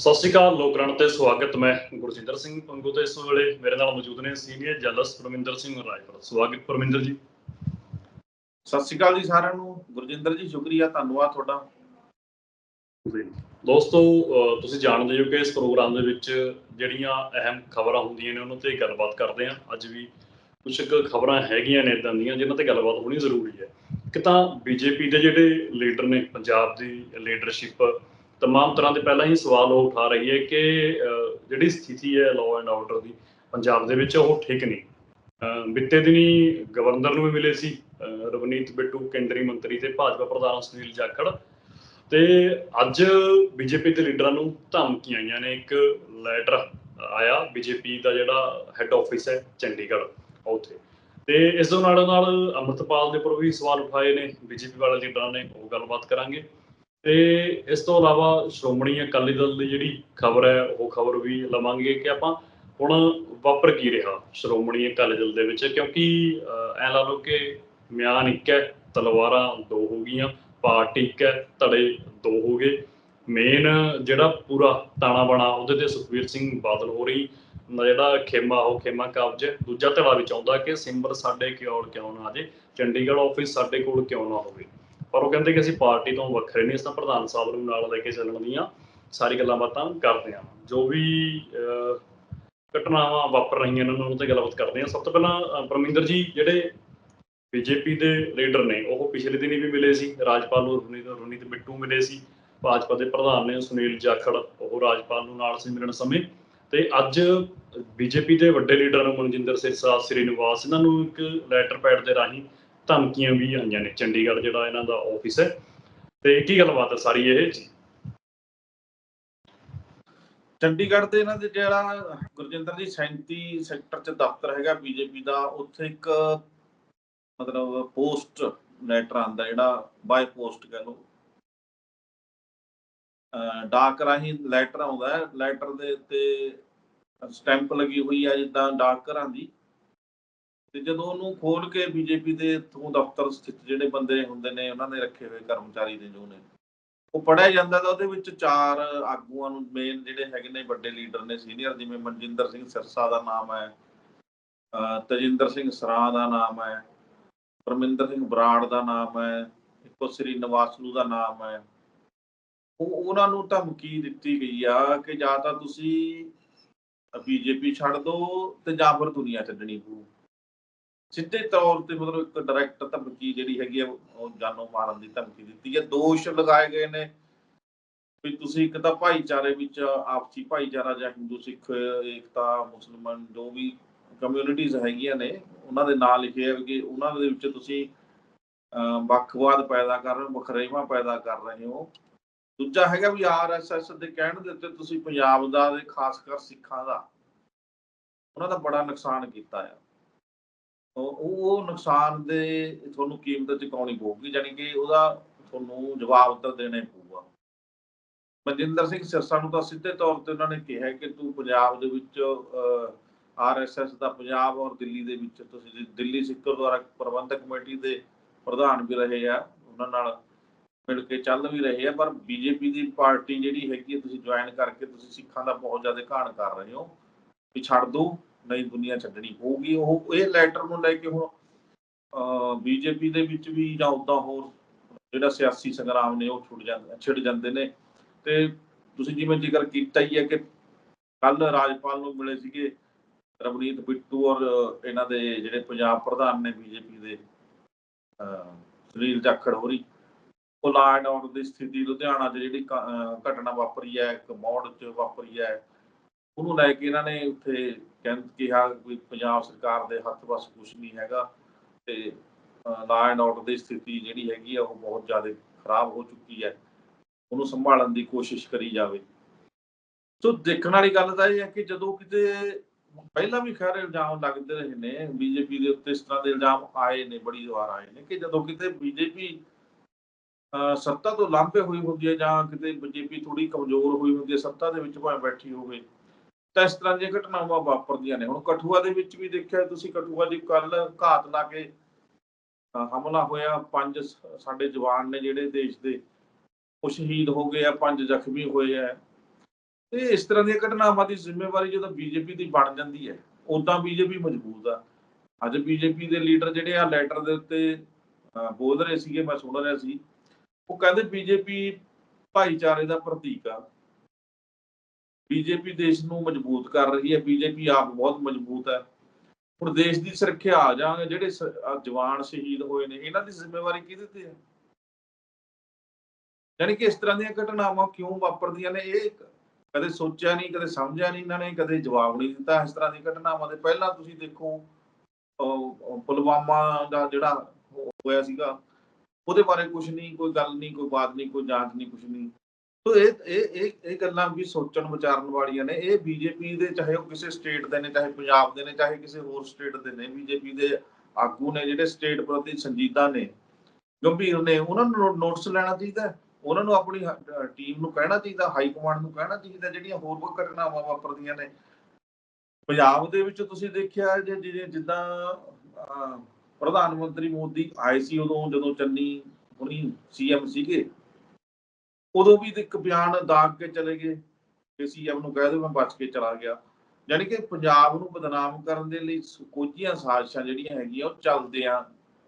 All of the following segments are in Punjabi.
ਸਤਿ ਸ਼੍ਰੀ ਅਕਾਲ ਲੋਕਰਣ ਤੇ ਸਵਾਗਤ ਮੈਂ ਗੁਰਜਿੰਦਰ ਸਿੰਘ ਪੰਗੂ ਤੇ ਇਸ ਵੇਲੇ ਮੇਰੇ ਨਾਲ ਮੌਜੂਦ ਨੇ ਸੀਨੀਅਰ ਜਰਨਲਿਸਟ ਪਰਮਿੰਦਰ ਸਿੰਘ ਰਾਏਪੁਰ। ਸਵਾਗਤ ਪਰਮਿੰਦਰ ਜੀ। ਸਤਿ ਸ਼੍ਰੀ ਅਕਾਲ ਜੀ ਸਾਰਿਆਂ ਨੂੰ। ਗੁਰਜਿੰਦਰ ਜੀ ਸ਼ੁਕਰੀਆ ਧੰਨਵਾਦ ਤੁਹਾਡਾ। ਦੋਸਤੋ ਤੁਸੀਂ ਜਾਣਦੇ ਹੋ ਕਿ ਇਸ ਪ੍ਰੋਗਰਾਮ ਦੇ ਵਿੱਚ ਜਿਹੜੀਆਂ ਅਹਿਮ ਖਬਰਾਂ ਹੁੰਦੀਆਂ ਨੇ ਉਹਨਾਂ ਤੇ ਗੱਲਬਾਤ ਕਰਦੇ ਹਾਂ। ਅੱਜ ਵੀ ਕੁਝ ਖਬਰਾਂ ਹੈਗੀਆਂ ਨੇ ਇਦਾਂ ਦੀਆਂ ਜਿਨ੍ਹਾਂ ਤੇ ਗੱਲਬਾਤ ਹੋਣੀ ਜ਼ਰੂਰੀ ਹੈ। ਕਿ ਤਾਂ ਬੀਜੇਪੀ ਦੇ ਜਿਹੜੇ ਲੀਡਰ ਨੇ ਪੰਜਾਬ ਦੀ ਲੀਡਰਸ਼ਿਪ ਤਮਾਮ ਤਰ੍ਹਾਂ ਦੇ ਪਹਿਲਾਂ ਹੀ ਸਵਾਲ ਉਹ ਉਠਾ ਰਹੀ ਹੈ ਕਿ ਜਿਹੜੀ ਸਥਿਤੀ ਹੈ ਲਾਅ ਐਂਡ ਆਰਡਰ ਦੀ ਪੰਜਾਬ ਦੇ ਵਿੱਚ ਉਹ ਠੀਕ ਨਹੀਂ ਅਹ, ਬੀਤੇ ਦਿਨੀ ਗਵਰਨਰ ਨੂੰ ਵੀ ਮਿਲੇ ਸੀ ਰਵਨੀਤ ਬਿੱਟੂ ਕੇਂਦਰੀ ਮੰਤਰੀ ਤੇ ਭਾਜਪਾ ਪ੍ਰਧਾਨ ਸੁਨੀਲ ਜਾਖੜ ਤੇ ਅੱਜ ਬੀਜੇਪੀ ਦੇ ਲੀਡਰਾਂ ਨੂੰ ਧਮਕੀਆਂ ਆਈਆਂ ਨੇ ਇੱਕ ਲੈਟਰ ਆਇਆ ਬੀਜੇਪੀ ਦਾ ਜਿਹੜਾ ਹੈੱਡ ਆਫਿਸ ਹੈ ਚੰਡੀਗੜ੍ਹ ਉੱਥੇ ਤੇ ਇਸ ਦੇ ਨਾਲ ਨਾਲ ਅੰਮ੍ਰਿਤਪਾਲ ਦੇ ਉੱਪਰ ਵੀ ਸਵਾਲ ਉਠਾਏ ਨੇ ਬੀਜੇਪੀ ਵਾਲੇ ਲੀਡਰਾਂ ਨੇ ਉਹ ਗੱਲਬਾਤ ਕਰਾਂਗੇ ਤੇ ਇਸ ਤੋਂ ਇਲਾਵਾ ਸ਼੍ਰੋਮਣੀ ਅਕਾਲੀ ਦਲ ਦੀ ਜਿਹੜੀ ਖਬਰ ਹੈ ਉਹ ਖਬਰ ਵੀ ਲਵਾਂਗੇ ਕਿ ਆਪਾਂ ਹੁਣ ਵਾਪਰ ਕੀ ਰਿਹਾ ਸ਼੍ਰੋਮਣੀ ਅਕਾਲੀ ਦਲ ਦੇ ਵਿੱਚ? ਕਿਉਂਕਿ ਅਹ, ਲਾ ਲਓ ਕਿ ਮਿਆਨ ਇੱਕ ਹੈ ਤਲਵਾਰਾਂ ਦੋ ਹੋ ਗਈਆਂ ਪਾਰਟੀ ਇੱਕ ਹੈ ਧੜੇ ਦੋ ਹੋ ਗਏ। ਮੇਨ ਜਿਹੜਾ ਪੂਰਾ ਤਾਣਾ ਬਣਾ ਉਹਦੇ ਤੇ ਸੁਖਵੀਰ ਸਿੰਘ ਬਾਦਲ ਹੋ ਰਹੀ। ਜਿਹੜਾ ਖੇਮਾ ਉਹ ਖੇਮਾ ਕਬਜ਼ ਦੂਜਾ ਧੜਾ ਵੀ ਚਾਹੁੰਦਾ ਕਿ ਸਿੰਬਲ ਸਾਡੇ ਕੋਲ ਕਿਉਂ ਨਾ ਆ ਜੇ ਚੰਡੀਗੜ੍ਹ ਆਫਿਸ ਸਾਡੇ ਕੋਲ ਕਿਉਂ ਨਾ ਹੋਵੇ। ਪਰ ਉਹ ਕਹਿੰਦੇ ਕਿ ਅਸੀਂ ਪਾਰਟੀ ਤੋਂ ਵੱਖਰੇ ਨਹੀਂ ਇਸ ਤਾਂ ਪ੍ਰਧਾਨ ਸਾਹਿਬ ਨੂੰ ਨਾਲ ਲੈ ਕੇ ਚੱਲਣ ਦੀਆਂ ਸਾਰੀ ਗੱਲਾਂ ਬਾਤਾਂ ਕਰਦੇ ਹਾਂ। ਜੋ ਵੀ ਘਟਨਾਵਾਂ ਵਾਪਰ ਰਹੀਆਂ ਨੇ, ਉਹਨਾਂ ਤੇ ਗੱਲਬਾਤ ਕਰਦੇ ਹਾਂ। ਸਭ ਤੋਂ ਪਹਿਲਾਂ ਪਰਮਿੰਦਰ ਜੀ, ਜਿਹੜੇ ਬੀਜੇਪੀ ਦੇ ਲੀਡਰ ਨੇ, ਉਹ ਪਿਛਲੇ ਦਿਨੀ ਵੀ ਮਿਲੇ ਸੀ। ਰਾਜਪਾਲ ਨੂੰ ਰਵਨੀਤ ਰਵਨੀਤ ਬਿੱਟੂ ਮਿਲੇ ਸੀ। ਭਾਜਪਾ ਦੇ ਪ੍ਰਧਾਨ ਨੇ ਸੁਨੀਲ ਜਾਖੜ, ਉਹ ਰਾਜਪਾਲ ਨੂੰ ਨਾਲ ਸੀ ਮਿਲਣ ਸਮੇਂ। ਤੇ ਅੱਜ ਬੀਜੇਪੀ ਦੇ ਵੱਡੇ ਲੀਡਰ ਮਨਜਿੰਦਰ ਸਿਰਸਾ, ਸ੍ਰੀਨਿਵਾਸ, ਇਹਨਾਂ ਨੂੰ ਇੱਕ ਲੈਟਰ ਪੈਡ ਦੇ ਰਾਹੀਂ ਧਮਕੀਆਂ ਵੀ ਆਈਆਂ ਨੇ। ਚੰਡੀਗੜ੍ਹ ਜਿਹੜਾ ਇਹਨਾਂ ਦਾ ਆਫਿਸ ਹੈ। ਤੇ ਕੀ ਗੱਲਬਾਤ ਹੈ ਸਾਰੀ ਇਹ? ਚੰਡੀਗੜ੍ਹ ਦੇ ਇਹਨਾਂ ਦੇ ਜਿਹੜਾ ਗੁਰਜਿੰਦਰ ਜੀ 37 ਸੈਕਟਰ ਚ ਦਫ਼ਤਰ ਹੈਗਾ ਬੀਜੇਪੀ ਦਾ, ਉੱਥੇ ਇੱਕ ਮਤਲਬ ਪੋਸਟ ਲੈਟਰ ਆਂਦਾ ਜਿਹੜਾ ਬਾਈ ਪੋਸਟ ਕਹ ਲਓ। ਡਾਕ ਰਾਹੀਂ ਲੈਟਰ ਆਉਂਦਾ ਹੈ। ਲੈਟਰ ਦੇ ਉੱਤੇ ਸਟੈਂਪ ਲੱਗੀ ਹੋਈ ਆ ਜਿੱਦਾਂ ਡਾਕ ਘਰਾਂ ਦੀ। ਤੇ ਜਦੋਂ ਉਹਨੂੰ ਖੋਲ ਕੇ ਬੀਜੇਪੀ ਦੇ ਤੋਂ ਦਫ਼ਤਰ ਸਥਿਤ ਜਿਹੜੇ ਬੰਦੇ ਹੁੰਦੇ ਨੇ, ਉਹਨਾਂ ਨੇ ਰੱਖੇ ਹੋਏ ਕਰਮਚਾਰੀ ਨੇ ਜੋ ਨੇ, ਉਹ ਪੜਿਆ ਜਾਂਦਾ ਤਾਂ ਉਹਦੇ ਵਿੱਚ ਚਾਰ ਆਗੂਆਂ ਨੂੰ ਮੇਨ ਜਿਹੜੇ ਹੈਗੇ ਨੇ ਵੱਡੇ ਲੀਡਰ ਨੇ ਸੀਨੀਅਰ ਜਿਵੇਂ ਮਨਜਿੰਦਰ ਸਿੰਘ ਸਿਰਸਾ ਦਾ ਨਾਮ ਹੈ ਤਜਿੰਦਰ ਸਿੰਘ ਸਰਾਂ ਦਾ ਨਾਮ ਹੈ, ਪਰਮਿੰਦਰ ਸਿੰਘ ਬਰਾੜ ਦਾ ਨਾਮ ਹੈ, ਇੱਕੋ ਸ੍ਰੀ ਨਿਵਾਸਲੂ ਦਾ ਨਾਮ ਹੈ। ਉਹ ਉਹਨਾਂ ਨੂੰ ਧਮਕੀ ਦਿੱਤੀ ਗਈ ਆ ਕਿ ਜਾਂ ਤਾਂ ਤੁਸੀਂ ਬੀਜੇਪੀ ਛੱਡ ਦਿਓ ਤੇ ਜਾਂ ਫਿਰ ਦੁਨੀਆ ਛੱਡਣੀ ਪਊ। ਸਿੱਧੇ ਤੌਰ ਤੇ ਮਤਲਬ ਇੱਕ ਡਾਇਰੈਕਟ ਧਮਕੀ ਜਿਹੜੀ ਹੈਗੀ ਆ ਉਹ ਜਾਨੋਂ ਮਾਰਨ ਦੀ ਧਮਕੀ ਦਿੱਤੀ ਹੈ। ਦੋਸ਼ ਲਗਾਏ ਗਏ ਨੇ ਵੀ ਤੁਸੀਂ ਇੱਕ ਤਾਂ ਭਾਈਚਾਰੇ ਵਿੱਚ ਆਪਸੀ ਭਾਈਚਾਰਾ ਜਾਂ ਹਿੰਦੂ ਸਿੱਖ ਏਕਤਾ ਮੁਸਲਮਾਨ ਜੋ ਵੀ ਕਮਿਊਨਿਟੀਆਂ ਹੈਗੀਆਂ ਨੇ ਉਹਨਾਂ ਦੇ ਨਾਂ ਲਿਖੇ ਆ ਕਿ ਉਹਨਾਂ ਦੇ ਵਿੱਚ ਤੁਸੀਂ ਅਹ, ਵੱਖਵਾਦ ਪੈਦਾ ਕਰ ਰਹੇ ਹੋ ਵਖਰੇਵਾਂ ਪੈਦਾ ਕਰ ਰਹੇ ਹੋ। ਦੂਜਾ ਹੈਗਾ ਵੀ ਆਰਐਸਐਸ ਦੇ ਕਹਿਣ ਦੇ ਉੱਤੇ ਤੁਸੀਂ ਪੰਜਾਬ ਦਾ ਤੇ ਖਾਸ ਕਰ ਸਿੱਖਾਂ ਦਾ ਉਹਨਾਂ ਦਾ ਬੜਾ ਨੁਕਸਾਨ ਕੀਤਾ ਆ। ਉਹ ਨੁਕਸਾਨ ਦੇ ਤੁਹਾਨੂੰ ਕੀਮਤ ਚੁਕਾਉਣੀ ਪਊਗੀ ਯਾਨੀ ਕਿ ਉਹਦਾ ਤੁਹਾਨੂੰ ਜਵਾਬ ਤਾਂ ਦੇਣਾ ਪਊਗਾ। ਮਨਜਿੰਦਰ ਸਿੰਘ ਸਿਰਸਾ ਨੂੰ ਤਾਂ ਸਿੱਧੇ ਤੌਰ ਤੇ ਉਹਨਾਂ ਨੇ ਕਿਹਾ ਕਿ ਤੂੰ ਪੰਜਾਬ ਦੇ ਵਿੱਚ ਆਰਐਸਐਸ ਦਾ ਪੰਜਾਬ ਔਰ ਦਿੱਲੀ ਦੇ ਵਿੱਚ ਤੁਸੀਂ ਦਿੱਲੀ ਸਿੱਖ ਗੁਰਦੁਆਰਾ ਪ੍ਰਬੰਧਕ ਕਮੇਟੀ ਦੇ ਪ੍ਰਧਾਨ ਵੀ ਰਹੇ ਆ ਉਹਨਾਂ ਨਾਲ ਮਿਲ ਕੇ ਚੱਲ ਵੀ ਰਹੇ ਆ ਪਰ ਬੀਜੇਪੀ ਦੀ ਪਾਰਟੀ ਜਿਹੜੀ ਹੈਗੀ ਹੈ, ਤੁਸੀਂ ਜੁਆਇਨ ਕਰਕੇ ਤੁਸੀਂ ਸਿੱਖਾਂ ਦਾ ਬਹੁਤ ਜ਼ਿਆਦਾ ਘਾਣ ਕਰ ਰਹੇ ਹੋ ਵੀ ਛੱਡ ਦੋ। ਨਹੀਂ ਦੁਨੀਆ ਛੱਡਣੀ ਹੋਊਗੀ ਉਹ ਇਹ ਲੈਟਰ ਨੂੰ ਲੈ ਕੇ ਹੁਣ ਬੀਜੇਪੀ ਦੇ ਵਿੱਚ ਵੀ ਜਾਂ ਉਦਾਂ ਹੋਰ ਜਿਹੜਾ ਸਿਆਸੀ ਸੰਗਰਾਮ ਨੇ ਉਹ ਛੁੱਟ ਜਾਂਦੇ ਛਿੜ ਜਾਂਦੇ ਨੇ। ਤੇ ਤੁਸੀਂ ਜਿਵੇਂ ਜ਼ਿਕਰ ਕੀਤਾ ਹੀ ਹੈ ਕਿ ਕੱਲ ਰਾਜਪਾਲ ਨੂੰ ਮਿਲੇ ਸੀਗੇ ਰਵਨੀਤ ਬਿੱਟੂ ਔਰ ਇਹਨਾਂ ਦੇ ਜਿਹੜੇ ਪੰਜਾਬ ਪ੍ਰਧਾਨ ਨੇ ਬੀਜੇਪੀ ਦੇ ਅਹ, ਸੁਨੀਲ ਜਾਖੜ ਹੋਰੀ ਉਹ ਲਾ ਐਂਡ ਆਰਡਰ ਦੀ ਸਥਿਤੀ ਲੁਧਿਆਣਾ 'ਚ ਜਿਹੜੀ ਘਟਨਾ ਵਾਪਰੀ ਹੈ ਇੱਕ ਮੌੜ 'ਚ ਵਾਪਰੀ ਹੈ। ਉਹਨੂੰ ਲੈ ਕੇ ਇਹਨਾਂ ਨੇ ਉੱਥੇ ਕਹਿੰ ਕਿਹਾ ਵੀ ਪੰਜਾਬ ਸਰਕਾਰ ਦੇ ਹੱਥ ਵੱਸ ਕੁਝ ਨਹੀਂ ਹੈਗਾ ਤੇ ਲਾ ਐਂਡ ਆਰਡਰ ਦੀ ਸਥਿਤੀ ਜਿਹੜੀ ਹੈਗੀ ਆ ਉਹ ਬਹੁਤ ਜ਼ਿਆਦਾ ਖਰਾਬ ਹੋ ਚੁੱਕੀ ਹੈ। ਉਹਨੂੰ ਸੰਭਾਲਣ ਦੀ ਕੋਸ਼ਿਸ਼ ਕਰੀ ਜਾਵੇ। ਸੋ ਦੇਖਣ ਵਾਲੀ ਗੱਲ ਤਾਂ ਇਹ ਹੈ ਕਿ ਜਦੋਂ ਕਿਤੇ ਪਹਿਲਾਂ ਵੀ ਖੈਰ ਇਲਜ਼ਾਮ ਲੱਗਦੇ ਰਹੇ ਨੇ, ਬੀਜੇਪੀ ਦੇ ਉੱਤੇ ਇਸ ਤਰ੍ਹਾਂ ਦੇ ਇਲਜ਼ਾਮ ਆਏ ਨੇ, ਬੜੀ ਵਾਰ ਆਏ ਨੇ ਕਿ ਜਦੋਂ ਕਿਤੇ ਬੀਜੇਪੀ ਸੱਤਾ ਤੋਂ ਲਾਂਭੇ ਹੋਈ ਹੁੰਦੀ ਹੈ ਜਾਂ ਕਿਤੇ ਬੀਜੇਪੀ ਥੋੜੀ ਕਮਜ਼ੋਰ ਹੋਈ ਹੁੰਦੀ ਹੈ, ਸੱਤਾ ਦੇ ਵਿੱਚ ਭਾਵੇਂ ਬੈਠੀ ਹੋਵੇ ਤਾਂ ਇਸ ਤਰ੍ਹਾਂ ਦੀਆਂ ਘਟਨਾਵਾਂ ਵਾਪਰਦੀਆਂ ਨੇ। ਹੁਣ ਕਠੂਆ ਦੇ ਵਿੱਚ ਵੀ ਦੇਖਿਆ ਤੁਸੀਂ ਕਠੂਆ ਦੀ ਕੱਲ ਘਾਤ ਲਾ ਕੇ ਹਮਲਾ ਹੋਇਆ। ਪੰਜ ਸਾਡੇ ਜਵਾਨ ਨੇ ਜਿਹੜੇ ਦੇਸ਼ ਦੇ ਉਹ ਸ਼ਹੀਦ ਹੋ ਗਏ ਆ ਪੰਜ ਜ਼ਖਮੀ ਹੋਏ ਆ। ਇਹ ਇਸ ਤਰ੍ਹਾਂ ਦੀਆਂ ਘਟਨਾਵਾਂ ਦੀ ਜ਼ਿੰਮੇਵਾਰੀ ਜਦੋਂ ਬੀਜੇਪੀ ਦੀ ਬਣ ਜਾਂਦੀ ਹੈ ਉਦਾਂ ਬੀਜੇਪੀ ਮਜ਼ਬੂਤ ਆ। ਅੱਜ ਬੀਜੇਪੀ ਦੇ ਲੀਡਰ ਜਿਹੜੇ ਆ ਲੈਟਰ ਦੇ ਉੱਤੇ ਅਹ, ਬੋਲ ਰਹੇ ਸੀਗੇ ਮੈਂ ਸੁਣ ਰਿਹਾ ਸੀ। ਉਹ ਕਹਿੰਦੇ ਬੀਜੇਪੀ ਭਾਈਚਾਰੇ ਦਾ ਪ੍ਰਤੀਕ ਆ। ਬੀਜੇਪੀ ਦੇਸ਼ ਨੂੰ ਮਜ਼ਬੂਤ ਕਰ ਰਹੀ ਹੈ ਬੀਜੇਪੀ ਆਪ ਬਹੁਤ ਮਜ਼ਬੂਤ ਹੈ। ਹੁਣ ਦੇਸ਼ ਦੀ ਸੁਰੱਖਿਆ ਆ ਜਾਣਗੇ ਜਿਹੜੇ ਜਵਾਨ ਸ਼ਹੀਦ ਹੋਏ ਨੇ ਇਹਨਾਂ ਦੀ ਜ਼ਿੰਮੇਵਾਰੀ ਕਿਹਦੇ ਤੇ ਹੈ? ਯਾਨੀ ਕਿ ਇਸ ਤਰ੍ਹਾਂ ਦੀਆਂ ਘਟਨਾਵਾਂ ਕਿਉਂ ਵਾਪਰਦੀਆਂ ਨੇ? ਇਹ ਕਦੇ ਸੋਚਿਆ ਨਹੀਂ ਕਦੇ ਸਮਝਿਆ ਨਹੀਂ ਇਹਨਾਂ ਨੇ ਕਦੇ ਜਵਾਬ ਨਹੀਂ ਦਿੱਤਾ। ਇਸ ਤਰ੍ਹਾਂ ਦੀ ਘਟਨਾਵਾਂ ਦੇ ਪਹਿਲਾਂ ਤੁਸੀਂ ਦੇਖੋ ਅਹ, ਪੁਲਵਾਮਾ ਦਾ ਜਿਹੜਾ ਹੋਇਆ ਸੀਗਾ ਉਹਦੇ ਬਾਰੇ ਕੁਝ ਨਹੀਂ ਕੋਈ ਗੱਲ ਨਹੀਂ ਕੋਈ ਬਾਤ ਨਹੀਂ ਕੋਈ ਜਾਂਚ ਨਹੀਂ ਕੁਝ ਨਹੀਂ। ਸੋ ਇਹ ਇਹ ਇਹ ਗੱਲਾਂ ਵੀ ਸੋਚਣ ਵਿਚਾਰਨ ਵਾਲੀਆਂ ਨੇ। ਇਹ ਬੀਜੇਪੀ ਦੇ ਚਾਹੇ ਉਹ ਕਿਸੇ ਸਟੇਟ ਦੇ ਨੇ, ਚਾਹੇ ਪੰਜਾਬ ਦੇ ਨੇ, ਚਾਹੇ ਕਿਸੇ ਹੋਰ ਸਟੇਟ ਦੇ ਨੇ, ਬੀਜੇਪੀ ਦੇ ਆਗੂ ਨੇ ਜਿਹੜੇ ਸਟੇਟ ਪ੍ਰਤੀ ਸੰਜੀਦਾ ਨੇ, ਗੰਭੀਰ ਨੇ, ਉਹਨਾਂ ਨੂੰ ਨੋਟਿਸ ਲੈਣਾ ਚਾਹੀਦਾ ਉਹਨਾਂ ਨੂੰ ਆਪਣੀ ਟੀਮ ਨੂੰ ਕਹਿਣਾ ਚਾਹੀਦਾ, ਹਾਈ ਕਮਾਂਡ ਨੂੰ ਕਹਿਣਾ ਚਾਹੀਦਾ, ਜਿਹੜੀਆਂ ਹੋਰ ਕੋਈ ਘਟਨਾਵਾਂ ਵਾਪਰਦੀਆਂ ਨੇ। ਪੰਜਾਬ ਦੇ ਵਿੱਚ ਤੁਸੀਂ ਦੇਖਿਆ ਜੇ, ਜੇ- ਜਿੱਦਾਂ ਪ੍ਰਧਾਨ ਮੰਤਰੀ ਮੋਦੀ ਆਏ ਸੀ ਉਦੋਂ, ਜਦੋਂ ਚੰਨੀ ਹੁਣੀ ਸੀਐਮ ਸੀਗੇ ਉਦੋਂ ਵੀ ਇੱਕ ਬਿਆਨ ਦਾਗ ਕੇ ਚਲੇ ਗਏ ਕਿ ਸੀਐਮ ਨੂੰ ਕਹਿ ਦਿਓ ਮੈਂ ਬਚ ਕੇ ਚਲਾ ਗਿਆ। ਯਾਨੀ ਕਿ ਪੰਜਾਬ ਨੂੰ ਬਦਨਾਮ ਕਰਨ ਦੇ ਲਈ ਕੋਝੀਆਂ ਸਾਜ਼ਿਸ਼ਾਂ ਜਿਹੜੀਆਂ ਹੈਗੀਆਂ ਉਹ ਚੱਲਦਿਆਂ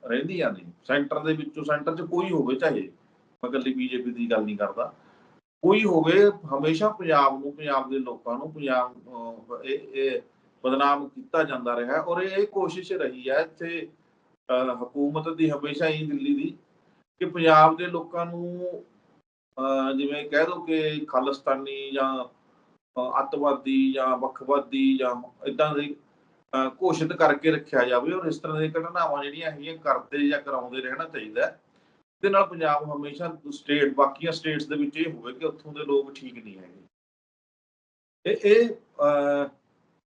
ਰਹਿੰਦੀਆਂ ਨੇ। ਸੈਂਟਰ ਦੇ ਵਿੱਚੋਂ ਸੈਂਟਰ 'ਚ ਕੋਈ ਹੋਵੇ ਚਾਹੇ ਮੈਂ ਇਕੱਲੀ ਬੀਜੇਪੀ ਦੀ ਗੱਲ ਨਹੀਂ ਕਰਦਾ। ਕੋਈ ਹੋਵੇ ਹਮੇਸ਼ਾ ਪੰਜਾਬ ਨੂੰ, ਪੰਜਾਬ ਦੇ ਲੋਕਾਂ ਨੂੰ ਪੰਜਾਬ ਇਹ ਬਦਨਾਮ ਕੀਤਾ ਜਾਂਦਾ ਰਿਹਾ ਔਰ ਇਹ ਕੋਸ਼ਿਸ਼ ਰਹੀ ਹੈ ਇੱਥੇ ਹਕੂਮਤ ਦੀ ਹਮੇਸ਼ਾ ਹੀ ਦਿੱਲੀ ਦੀ ਕਿ ਪੰਜਾਬ ਦੇ ਲੋਕਾਂ ਨੂੰ ਜਿਵੇਂ ਕਹਿ ਦੋ ਕਿ ਖਾਲਿਸਤਾਨੀ ਜਾਂ ਅੱਤਵਾਦੀ ਜਾਂ ਵੱਖਵਾਦੀ ਜਾਂ ਇਦਾਂ ਦੇ ਅਹ, ਘੋਸ਼ਿਤ ਕਰਕੇ ਰੱਖਿਆ ਜਾਵੇ ਔਰ ਇਸ ਤਰ੍ਹਾਂ ਦੀਆਂ ਘਟਨਾਵਾਂ ਜਿਹੜੀਆਂ ਹੈਗੀਆਂ ਕਰਦੇ ਜਾਂ ਕਰਾਉਂਦੇ ਰਹਿਣਾ ਚਾਹੀਦਾ ਹੈ। ਨਾਲ ਪੰਜਾਬ ਹਮੇਸ਼ਾ ਸਟੇਟ ਬਾਕੀਆਂ ਸਟੇਟਸ ਦੇ ਵਿੱਚ ਇਹ ਹੋਵੇ ਕਿ ਉੱਥੋਂ ਦੇ ਲੋਕ ਠੀਕ ਨਹੀਂ ਹੈਗੇ। ਇਹ ਇਹ